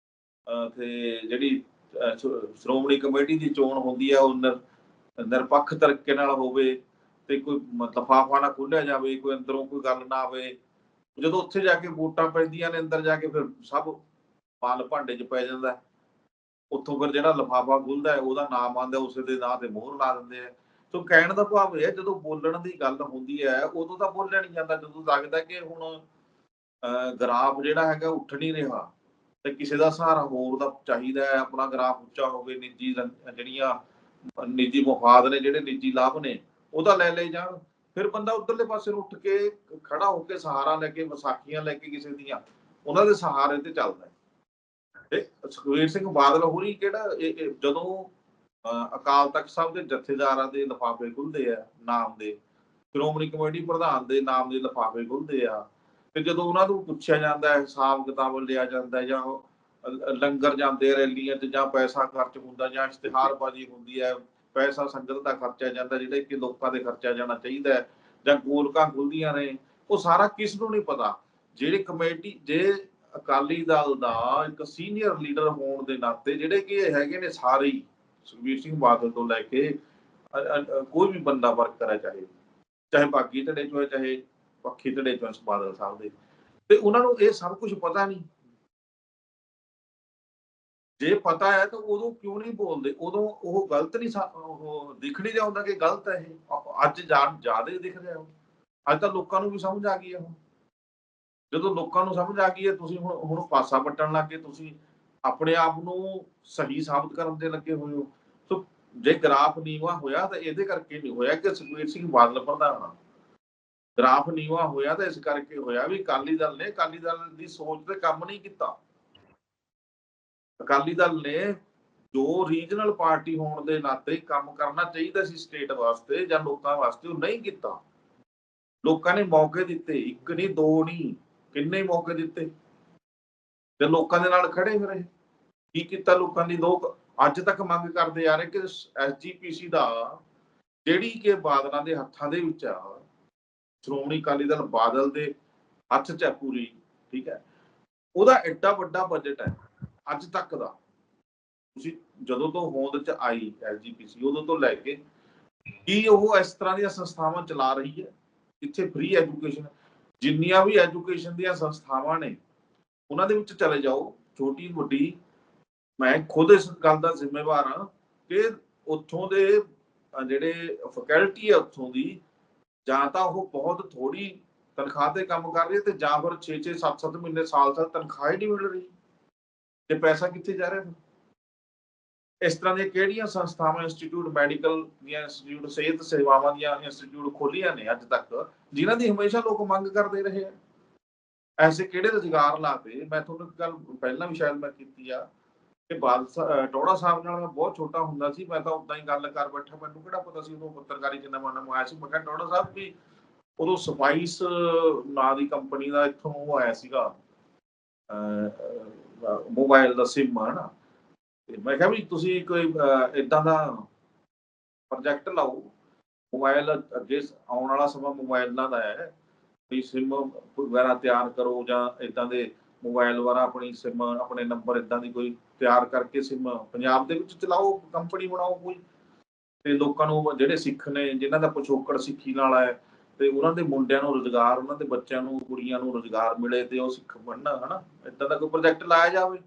ਤੇ ਜਿਹੜੀ ਸ਼੍ਰੋਮਣੀ ਕਮੇਟੀ ਦੀ ਚੋਣ ਹੁੰਦੀ ਹੈ, ਉਹ ਨਿਰ- ਨਿਰਪੱਖ ਤਰੀਕੇ ਨਾਲ ਹੋਵੇ ਤੇ ਕੋਈ ਲਫਾਫਾ ਨਾ ਖੁੱਲਿਆ ਜਾਵੇ, ਕੋਈ ਅੰਦਰੋਂ ਕੋਈ ਗੱਲ ਨਾ ਆਵੇ। ਜਦੋਂ ਉੱਥੇ ਜਾ ਕੇ ਵੋਟਾਂ ਪੈਂਦੀਆਂ ਨੇ, ਅੰਦਰ ਜਾ ਕੇ ਫਿਰ ਸਭ ਪਾਲ ਭਾਂਡੇ 'ਚ ਪੈ ਜਾਂਦਾ। ਉੱਥੋਂ ਫਿਰ ਜਿਹੜਾ ਲਫਾਫਾ ਖੁੱਲਦਾ ਹੈ ਉਹਦਾ ਨਾਮ ਆਉਂਦਾ ਉਸੇ ਦੇ ਨਾਂ ਤੇ ਮੋਹਰ ਲਾ ਦਿੰਦੇ ਆ। ਸੋ ਕਹਿਣ ਦਾ ਭਾਵ ਇਹ ਜਦੋਂ ਬੋਲਣ ਦੀ ਗੱਲ ਹੁੰਦੀ ਹੈ ਉਦੋਂ ਤਾਂ ਬੋਲਿਆ ਨਹੀਂ ਜਾਂਦਾ। ਜਦੋਂ ਲੱਗਦਾ ਕਿ ਹੁਣ ਅਹ, ਜਿਹੜਾ ਹੈਗਾ ਉੱਠ ਨਹੀਂ ਰਿਹਾ ਤੇ ਕਿਸੇ ਦਾ ਸਹਾਰਾ ਹੋਰ ਦਾ ਚਾਹੀਦਾ ਹੈ ਆਪਣਾ ਗਰਾਫ ਉੱਚਾ ਹੋਵੇ ਨਿੱਜੀ ਜਿਹੜੀਆਂ ਨਿੱਜੀ ਮੁਫਾਦ ਨੇ ਜਿਹੜੇ ਨਿੱਜੀ ਲਾਭ ਨੇ ਉਹਦਾ ਲੈ ਲੈ ਜਾਣ। ਫਿਰ ਬੰਦਾ ਉਧਰਲੇ ਪਾਸੇ ਉੱਠ ਕੇ ਖੜਾ ਹੋ ਕੇ ਸਹਾਰਾ ਲੈ ਕੇ ਵਿਸਾਖੀਆਂ ਲੈ ਕੇ ਕਿਸੇ ਦੀਆਂ ਉਹਨਾਂ ਦੇ ਸਹਾਰੇ ਤੇ ਚੱਲਦਾ ਸੁਖਵੀਰ ਸਿੰਘ ਬਾਦਲ ਹੋਰੀ ਕਿਹੜਾ ਜਦੋਂ ਅਕਾਲ ਤਖਤ ਸਾਹਿਬ ਦੇ ਜਥੇਦਾਰਾਂ ਦੇ ਲਿਫਾਫੇ ਖੁੱਲਦੇ ਆ ਨਾਮ ਦੇ, ਸ਼੍ਰੋਮਣੀ ਕਮੇਟੀ ਪ੍ਰਧਾਨ ਦੇ ਨਾਮ ਦੇ ਲਿਫਾਫੇ ਖੁੱਲਦੇ ਆ, ਤੇ ਜਦੋਂ ਉਹਨਾਂ ਨੂੰ ਪੁੱਛਿਆ ਜਾਂਦਾ ਹੈ, ਹਿਸਾਬ ਕਿਤਾਬ ਲਿਆ ਜਾਂਦਾ ਜਾਂ ਲੰਗਰ ਜਾਂਦੇ ਰੈਲੀਆਂ 'ਚ ਜਾਂ ਪੈਸਾ ਖਰਚ ਹੁੰਦਾ ਜਾਂ ਇਸ਼ਤਿਹਾਰਬਾਜ਼ੀ ਹੁੰਦੀ ਹੈ, ਪੈਸਾ ਸੰਗਤ ਦਾ ਖਰਚਿਆ ਜਾਂਦਾ ਜਿਹੜੇ ਕਿ ਲੋਕਾਂ ਦੇ ਖਰਚਿਆ ਜਾਣਾ ਚਾਹੀਦਾ ਹੈ ਜਾਂ ਗੋਲਕਾਂ ਖੁੱਲਦੀਆਂ ਨੇ, ਉਹ ਸਾਰਾ ਕਿਸ ਨੂੰ ਨਹੀਂ ਪਤਾ, ਜਿਹੜੇ ਕਮੇਟੀ, ਜੇ ਅਕਾਲੀ ਦਲ ਦਾ ਇੱਕ ਸੀਨੀਅਰ ਲੀਡਰ ਹੋਣ ਦੇ ਨਾਤੇ ਜਿਹੜੇ ਕਿ ਹੈਗੇ ਨੇ ਸਾਰੇ ਸੁਖਬੀਰ ਸਿੰਘ ਬਾਦਲ ਤੋਂ ਲੈ ਕੇ ਕੋਈ ਵੀ ਬੰਦਾ ਵਰਕਰ ਹੈ ਚਾਹੇ ਚਾਹੇ ਬਾਗੀ ਧੜੇ ਚੋਂ ਚਾਹੇ ਪੱਖੀ ਧੜੇ ਚੋਂ ਬਾਦਲ ਸਾਹਿਬ ਦੇ। ਤੇ ਉਹਨਾਂ ਨੂੰ ਇਹ ਸਭ ਕੁਝ ਪਤਾ ਨਹੀਂ। ਜੇ ਪਤਾ ਹੈ ਤਾਂ ਉਦੋਂ ਕਿਉਂ ਨਹੀਂ ਬੋਲਦੇ? ਉਦੋਂ ਉਹ ਗਲਤ ਨਹੀਂ ਸਾ- ਉਹ ਦਿਖ ਨਹੀਂ ਜਾਂਦਾ ਕਿ ਗਲਤ ਹੈ ਇਹ। ਅੱਜ ਅੱਜ ਜ਼ਿਆਦਾ ਦਿਖ ਰਿਹਾ ਅੱਜ ਤਾਂ ਲੋਕਾਂ ਨੂੰ ਵੀ ਸਮਝ ਆ ਗਈ ਹੈ ਹੁਣ ਜਦੋਂ ਲੋਕਾਂ ਨੂੰ ਸਮਝ ਆ ਗਈ ਹੈ, ਤੁਸੀਂ ਹੁਣ ਹੁਣ ਪਾਸਾ ਵੱਟਣ ਲੱਗੇ ਤੁਸੀਂ ਆਪਣੇ ਆਪ ਨੂੰ ਸਹੀ ਸਾਬਤ ਕਰਨ ਦੇ ਲੱਗੇ ਹੋਏ ਹੋ। ਸੋ ਜੇ ਗ੍ਰਾਫ ਨੀਵਾ ਹੋਇਆ ਤਾਂ ਇਹਦੇ ਕਰਕੇ ਨਹੀਂ ਹੋਇਆ ਕਿ ਸੁਖਬੀਰ ਸਿੰਘ ਬਾਦਲ ਪ੍ਰਧਾਨ ਆ। ਗ੍ਰਾਫ ਨੀਵਾ ਹੋਇਆ ਤਾਂ ਇਸ ਕਰਕੇ ਹੋਇਆ ਵੀ ਅਕਾਲੀ ਦਲ ਨੇ, ਅਕਾਲੀ ਦਲ ਦੀ ਸੋਚ ਤੇ ਕੰਮ ਨਹੀਂ ਕੀਤਾ। ਅਕਾਲੀ ਦਲ ਨੇ ਜੋ ਰੀਜਨਲ ਪਾਰਟੀ ਹੋਣ ਦੇ ਨਾਤੇ ਕੰਮ ਕਰਨਾ ਚਾਹੀਦਾ ਸੀ ਸਟੇਟ ਵਾਸਤੇ ਜਾਂ ਲੋਕਾਂ ਵਾਸਤੇ ਉਹ ਨਹੀਂ ਕੀਤਾ। ਲੋਕਾਂ ਨੇ ਮੌਕੇ ਦਿੱਤੇ, ਇੱਕ ਨਹੀਂ, ਦੋ ਨਹੀਂ। ਕਿੰਨੇ ਮੌਕੇ ਦਿੱਤੇ। ਤੇ ਲੋਕਾਂ ਦੇ ਨਾਲ ਖੜੇ ਹੋ ਰਹੇ ਕੀ ਕੀਤਾ ਲੋਕਾਂ ਦੀ ਲੋਕ ਅੱਜ ਤੱਕ ਮੰਗ ਕਰਦੇ ਆ ਰਹੇ ਕਿ ਐਸਜੀਪੀਸੀ ਦਾ, ਜਿਹੜੀ ਕਿ ਬਾਦਲਾਂ ਦੇ ਹੱਥਾਂ ਦੇ ਵਿੱਚ ਆ, ਸ਼੍ਰੋਮਣੀ ਅਕਾਲੀ ਦਲ ਬਾਦਲ ਦੇ ਹੱਥ 'ਚ ਹੈ ਪੂਰੀ, ਠੀਕ ਹੈ। ਉਹਦਾ ਐਡਾ ਵੱਡਾ ਬਜਟ ਹੈ, ਅੱਜ ਤੱਕ ਦਾ। ਤੁਸੀਂ ਜਦੋਂ ਤੋਂ ਹੋਂਦ 'ਚ ਆਈ ਐਸਜੀਪੀਸੀ ਉਦੋਂ ਤੋਂ ਲੈ ਕੇ, ਕੀ ਉਹ ਇਸ ਤਰ੍ਹਾਂ ਦੀਆਂ ਸੰਸਥਾਵਾਂ ਚਲਾ ਰਹੀ ਹੈ? ਇੱਥੇ ਫ੍ਰੀ ਐਜੂਕੇਸ਼ਨ ਜਿੰਨੀਆਂ ਵੀ ਐਜੂਕੇਸ਼ਨ ਦੀਆਂ ਸੰਸਥਾਵਾਂ ਨੇ, ਉਹਨਾਂ ਦੇ ਵਿੱਚ ਚਲੇ ਜਾਓ, ਛੋਟੀ ਵੱਡੀ ਮੈਂ ਖੁਦ ਇਸ ਗੱਲ ਦਾ ਜ਼ਿੰਮੇਵਾਰ ਹਾਂ ਕਿ ਉੱਥੋਂ ਦੇ ਜਿਹੜੇ ਫੈਕਲਟੀ ਹੈ ਉੱਥੋਂ ਦੀ, ਜਾਂ ਤਾਂ ਉਹ ਬਹੁਤ ਥੋੜੀ ਤਨਖਾਹ ਤੇ ਕੰਮ ਕਰ ਰਹੀ ਹੈ ਤੇ ਜਾਂ ਫਿਰ 6-6 7-7 ਮਹੀਨੇ ਸਾਲ ਸਾਲ ਤਨਖਾਹ ਹੀ ਨਹੀਂ ਮਿਲ ਰਹੀ। ਤੇ ਪੈਸਾ ਕਿੱਥੇ ਜਾ ਰਿਹਾ ਇਸ ਤਰ੍ਹਾਂ ਦੀਆਂ ਕਿਹੜੀਆਂ ਸੰਸਥਾਵਾਂ ਇੰਸਟੀਚਿਊਟ ਮੈਡੀਕਲ ਦੀਆਂ ਇੰਸਟੀਚਿਊਟ ਸਿਹਤ ਸੇਵਾਵਾਂ ਦੀਆਂ ਇੰਸਟੀਚਿਊਟ ਖੋਲੀਆਂ ਨੇ ਅੱਜ ਤੱਕ, ਜਿਨ੍ਹਾਂ ਦੀ ਹਮੇਸ਼ਾ ਲੋਕ ਮੰਗ ਕਰਦੇ ਰਹੇ ਆ? ਐਸੇ ਕਿਹੜੇ ਰੁਜ਼ਗਾਰ ਲਾਤੇ? ਮੈਂ ਤੁਹਾਨੂੰ ਇੱਕ ਗੱਲ ਪਹਿਲਾਂ ਵੀ ਸ਼ਾਇਦ ਮੈਂ ਕੀਤੀ ਆ, ਕਿ ਬਾਦ ਟੋੜਾ ਸਾਹਿਬ ਨਾਲ ਮੈਂ ਬਹੁਤ ਛੋਟਾ ਹੁੰਦਾ ਸੀ, ਮੈਂ ਤਾਂ ਉਦਾਂ ਹੀ ਗੱਲ ਕਰ ਬੈਠਾ, ਮੈਨੂੰ ਕਿਹੜਾ ਪਤਾ ਸੀ ਉਦੋਂ ਪੱਤਰਕਾਰੀ ਕਿੰਨਾ ਨਵਾਂ ਨਵਾਂ ਸੀ? ਮੈਂ ਕਿਹਾ ਟੋੜਾ ਸਾਹਿਬ ਵੀ ਉਦੋਂ ਸਪਾਈਸ ਨਾਂ ਦੀ ਕੰਪਨੀ ਦਾ ਇੱਥੋਂ ਆਇਆ ਸੀਗਾ ਮੋਬਾਈਲ ਦਾ ਸਿਮ ਹਨਾ ਤੇ ਮੈਂ ਕਿਹਾ ਵੀ ਤੁਸੀਂ ਕੋਈ ਇਦਾਂ ਦਾ ਪ੍ਰੋਜੈਕਟ ਲਾਓ। ਮੋਬਾਈਲ ਅੱਗੇ ਆਉਣ ਵਾਲਾ ਸਮਾਂ ਮੋਬਾਈਲਾਂ ਦਾ ਹੈ। ਵੀ ਸਿਮ ਵਗੈਰਾ ਤਿਆਰ ਕਰੋ ਜਾਂ ਇਦਾਂ ਦੇ ਮੋਬਾਈਲ ਵਾਲਾ ਆਪਣੀ ਸਿਮ ਆਪਣੇ ਨੰਬਰ ਇਦਾਂ ਦੀ ਕੋਈ ਤਿਆਰ ਕਰਕੇ ਸਿਮ ਪੰਜਾਬ ਦੇ ਵਿੱਚ ਚਲਾਓ ਕੰਪਨੀ ਬਣਾਓ ਕੋਈ। ਤੇ ਲੋਕਾਂ ਨੂੰ ਜਿਹੜੇ ਸਿੱਖ ਨੇ, ਜਿਨ੍ਹਾਂ ਦਾ ਪਿਛੋਕੜ ਸਿੱਖੀ ਨਾਲ ਹੈ ਤੇ ਉਹਨਾਂ ਦੇ ਮੁੰਡਿਆਂ ਨੂੰ ਰੋਜ਼ਗਾਰ, ਉਹਨਾਂ ਦੇ ਬੱਚਿਆਂ ਨੂੰ, ਕੁੜੀਆਂ ਨੂੰ ਰੋਜ਼ਗਾਰ ਮਿਲੇ ਤੇ ਉਹ ਸਿੱਖ ਬਣਨ, ਹਨਾ। ਇਦਾਂ ਦਾ ਕੋਈ ਪ੍ਰੋਜੈਕਟ ਲਾਇਆ ਜਾਵੇ।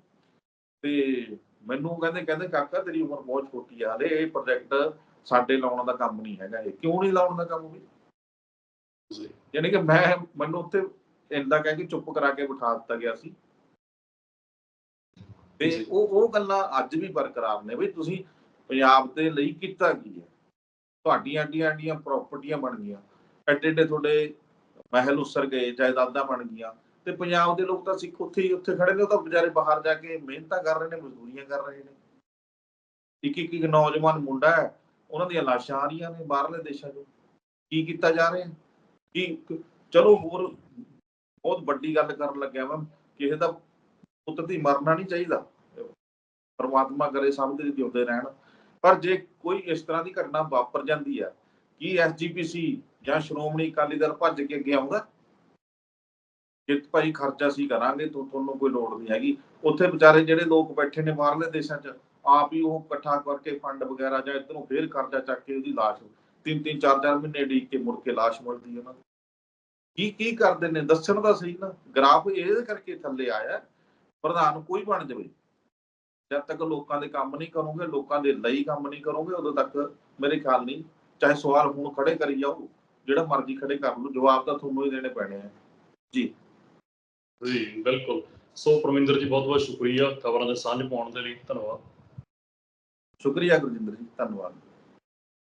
ਤੇ ਮੈਨੂੰ ਕਹਿੰਦੇ ਕਹਿੰਦੇ ਕਾਕਾ ਤੇਰੀ ਉਮਰ ਬਹੁਤ ਛੋਟੀ ਆ ਹਲੇ ਇਹ ਪ੍ਰੋਜੈਕਟ ਸਾਡੇ ਲਾਉਣ ਦਾ ਕੰਮ ਨਹੀਂ ਹੈਗਾ। ਇਹ ਕਿਉਂ ਨਹੀਂ ਲਾਉਣ ਦਾ ਕੰਮ ਵੀ? ਯਾਨੀ ਕਿ ਮੈਂ ਮੈਨੂੰ ਉੱਥੇ ਇੰਦਾ ਕਹਿ ਕੇ ਚੁੱਪ ਕਰਾ ਕੇ ਬਿਠਾ ਦਿੱਤਾ ਗਿਆ ਸੀ। ਤੇ। ਉਹ ਉਹ ਗੱਲਾਂ ਅੱਜ ਵੀ ਬਰਕਰਾਰ ਨੇ ਵੀ ਤੁਸੀਂ ਪੰਜਾਬ ਦੇ ਲਈ ਕੀਤਾ ਕੀ ਹੈ? ਤੁਹਾਡੀਆਂ ਅੱਡੀਆਂ ਅੱਡੀਆਂ ਪ੍ਰਾਪਰਟੀਆਂ ਬਣ ਗਈਆਂ। ਐਡੇ ਐਡੇ ਤੁਹਾਡੇ ਮਹਿਲ ਉਸਰ ਗਏ ਜਾਇਦਾਦਾਂ ਬਣ ਗਈਆਂ। ਤੇ ਪੰਜਾਬ ਦੇ ਲੋਕ ਤਾਂ ਸਿੱਖ ਉੱਥੇ ਹੀ ਉੱਥੇ ਖੜੇ ਨੇ, ਉਹ ਤਾਂ ਵਿਚਾਰੇ ਬਾਹਰ ਜਾ ਕੇ ਮਿਹਨਤਾਂ ਕਰ ਰਹੇ ਨੇ, ਮਜ਼ਦੂਰੀਆਂ ਕਰ ਰਹੇ ਨੇ। ਇੱਕ ਇੱਕ ਨੌਜਵਾਨ ਮੁੰਡਾ ਹੈ, ਉਹਨਾਂ ਦੀਆਂ ਲਾਸ਼ਾਂ ਆ ਰਹੀਆਂ ਨੇ ਬਾਹਰਲੇ ਦੇਸ਼ਾਂ 'ਚੋਂ। ਕੀ ਕੀਤਾ ਜਾ ਰਿਹਾ? ਕੀ ਚਲੋ ਹੋਰ ਬਹੁਤ ਵੱਡੀ ਗੱਲ ਕਰਨ ਲੱਗਿਆ ਮੈਂ, ਕਿਸੇ ਦਾ ਪੁੱਤ ਦੀ ਮਰਨਾ ਨਹੀਂ ਚਾਹੀਦਾ। ਪਰਮਾਤਮਾ ਕਰੇ ਸਭ ਦੇ ਜਿਉਂਦੇ ਰਹਿਣ। ਪਰ ਜੇ ਕੋਈ ਇਸ ਤਰ੍ਹਾਂ ਦੀ ਘਟਨਾ ਵਾਪਰ ਜਾਂਦੀ ਹੈ, ਕੀ ਐਸਜੀਪੀਸੀ ਜਾਂ ਸ਼੍ਰੋਮਣੀ ਅਕਾਲੀ ਦਲ ਭੱਜ ਕੇ ਅੱਗੇ ਆਉਂਦਾ ਕਿ ਭਾਈ ਖਰਚਾ ਸੀ ਕਰਾਂਗੇ, ਤੋਂ, ਤੁਹਾਨੂੰ ਕੋਈ ਲੋੜ ਨਹੀਂ ਹੈਗੀ। ਉੱਥੇ ਵਿਚਾਰੇ ਜਿਹੜੇ ਲੋਕ ਬੈਠੇ ਨੇ ਬਾਹਰਲੇ ਦੇਸ਼ਾਂ 'ਚ, ਆਪ ਹੀ ਉਹ ਇਕੱਠਾ ਕਰਕੇ ਫੰਡ ਵਗੈਰਾ ਜਾਂ ਇਧਰੋਂ ਫੇਰ ਕਰਜ਼ਾ ਚੱਕ ਕੇ ਉਹਦੀ ਲਾਸ਼ ਤਿੰਨ ਤਿੰਨ ਚਾਰ ਚਾਰ ਮਹੀਨੇ ਡੀਕ ਕੇ ਮੁੜ ਕੇ ਲਾਸ਼ ਮਿਲਦੀ ਉਹਨਾਂ ਦੀ ਕੀ ਕੀ ਕਰਦੇ ਨੇ? ਦੱਸਣ ਦਾ ਸਹੀ ਨਾ। ਗ੍ਰਾਫ ਇਹਦੇ ਕਰਕੇ ਥੱਲੇ ਆਇਆ, ਪ੍ਰਧਾਨ ਕੋਈ ਬਣ ਜਾਵੇ। ਜਦ ਤੱਕ ਲੋਕਾਂ ਦੇ ਕੰਮ ਨਹੀਂ ਕਰੋਗੇ, ਲੋਕਾਂ ਦੇ ਲਈ ਕੰਮ ਨਹੀਂ ਕਰੋਗੇ, ਉਦੋਂ ਤੱਕ ਮੇਰੇ ਖਿਆਲ ਨਹੀਂ, ਚਾਹੇ ਸਵਾਲ ਹੁਣ ਖੜੇ ਕਰੀ ਜਾਓ, ਜਿਹੜਾ ਮਰਜ਼ੀ ਖੜੇ ਕਰ ਲਓ, ਜਵਾਬ ਤਾਂ ਤੁਹਾਨੂੰ ਹੀ ਦੇਣੇ ਪੈਣੇ ਆ। ਜੀ। ਬਿਲਕੁਲ। ਸੋ ਪਰਮਿੰਦਰ ਜੀ ਬਹੁਤ ਬਹੁਤ ਸ਼ੁਕਰੀਆ ਖਬਰਾਂ ਦੇ ਸਾਂਝ ਪਾਉਣ ਦੇ ਲਈ। ਧੰਨਵਾਦ। ਸ਼ੁਕਰੀਆ ਗੁਰਜਿੰਦਰ ਜੀ ਧੰਨਵਾਦ।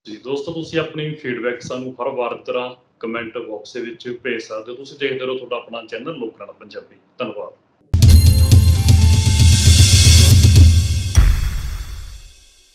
ਜੀ ਦੋਸਤੋ ਤੁਸੀਂ ਆਪਣੀ ਫੀਡਬੈਕ ਸਾਨੂੰ ਹਰ ਵਾਰ ਤਰ੍ਹਾਂ ਕਮੈਂਟ ਬਾਕਸ ਦੇ ਵਿੱਚ ਭੇਜ ਸਕਦੇ ਹੋ। ਤੁਸੀਂ ਦੇਖਦੇ ਰਹੋ ਤੁਹਾਡਾ ਆਪਣਾ ਚੈਨਲ ਲੋਕਾਂ ਦਾ ਪੰਜਾਬੀ। ਧੰਨਵਾਦ।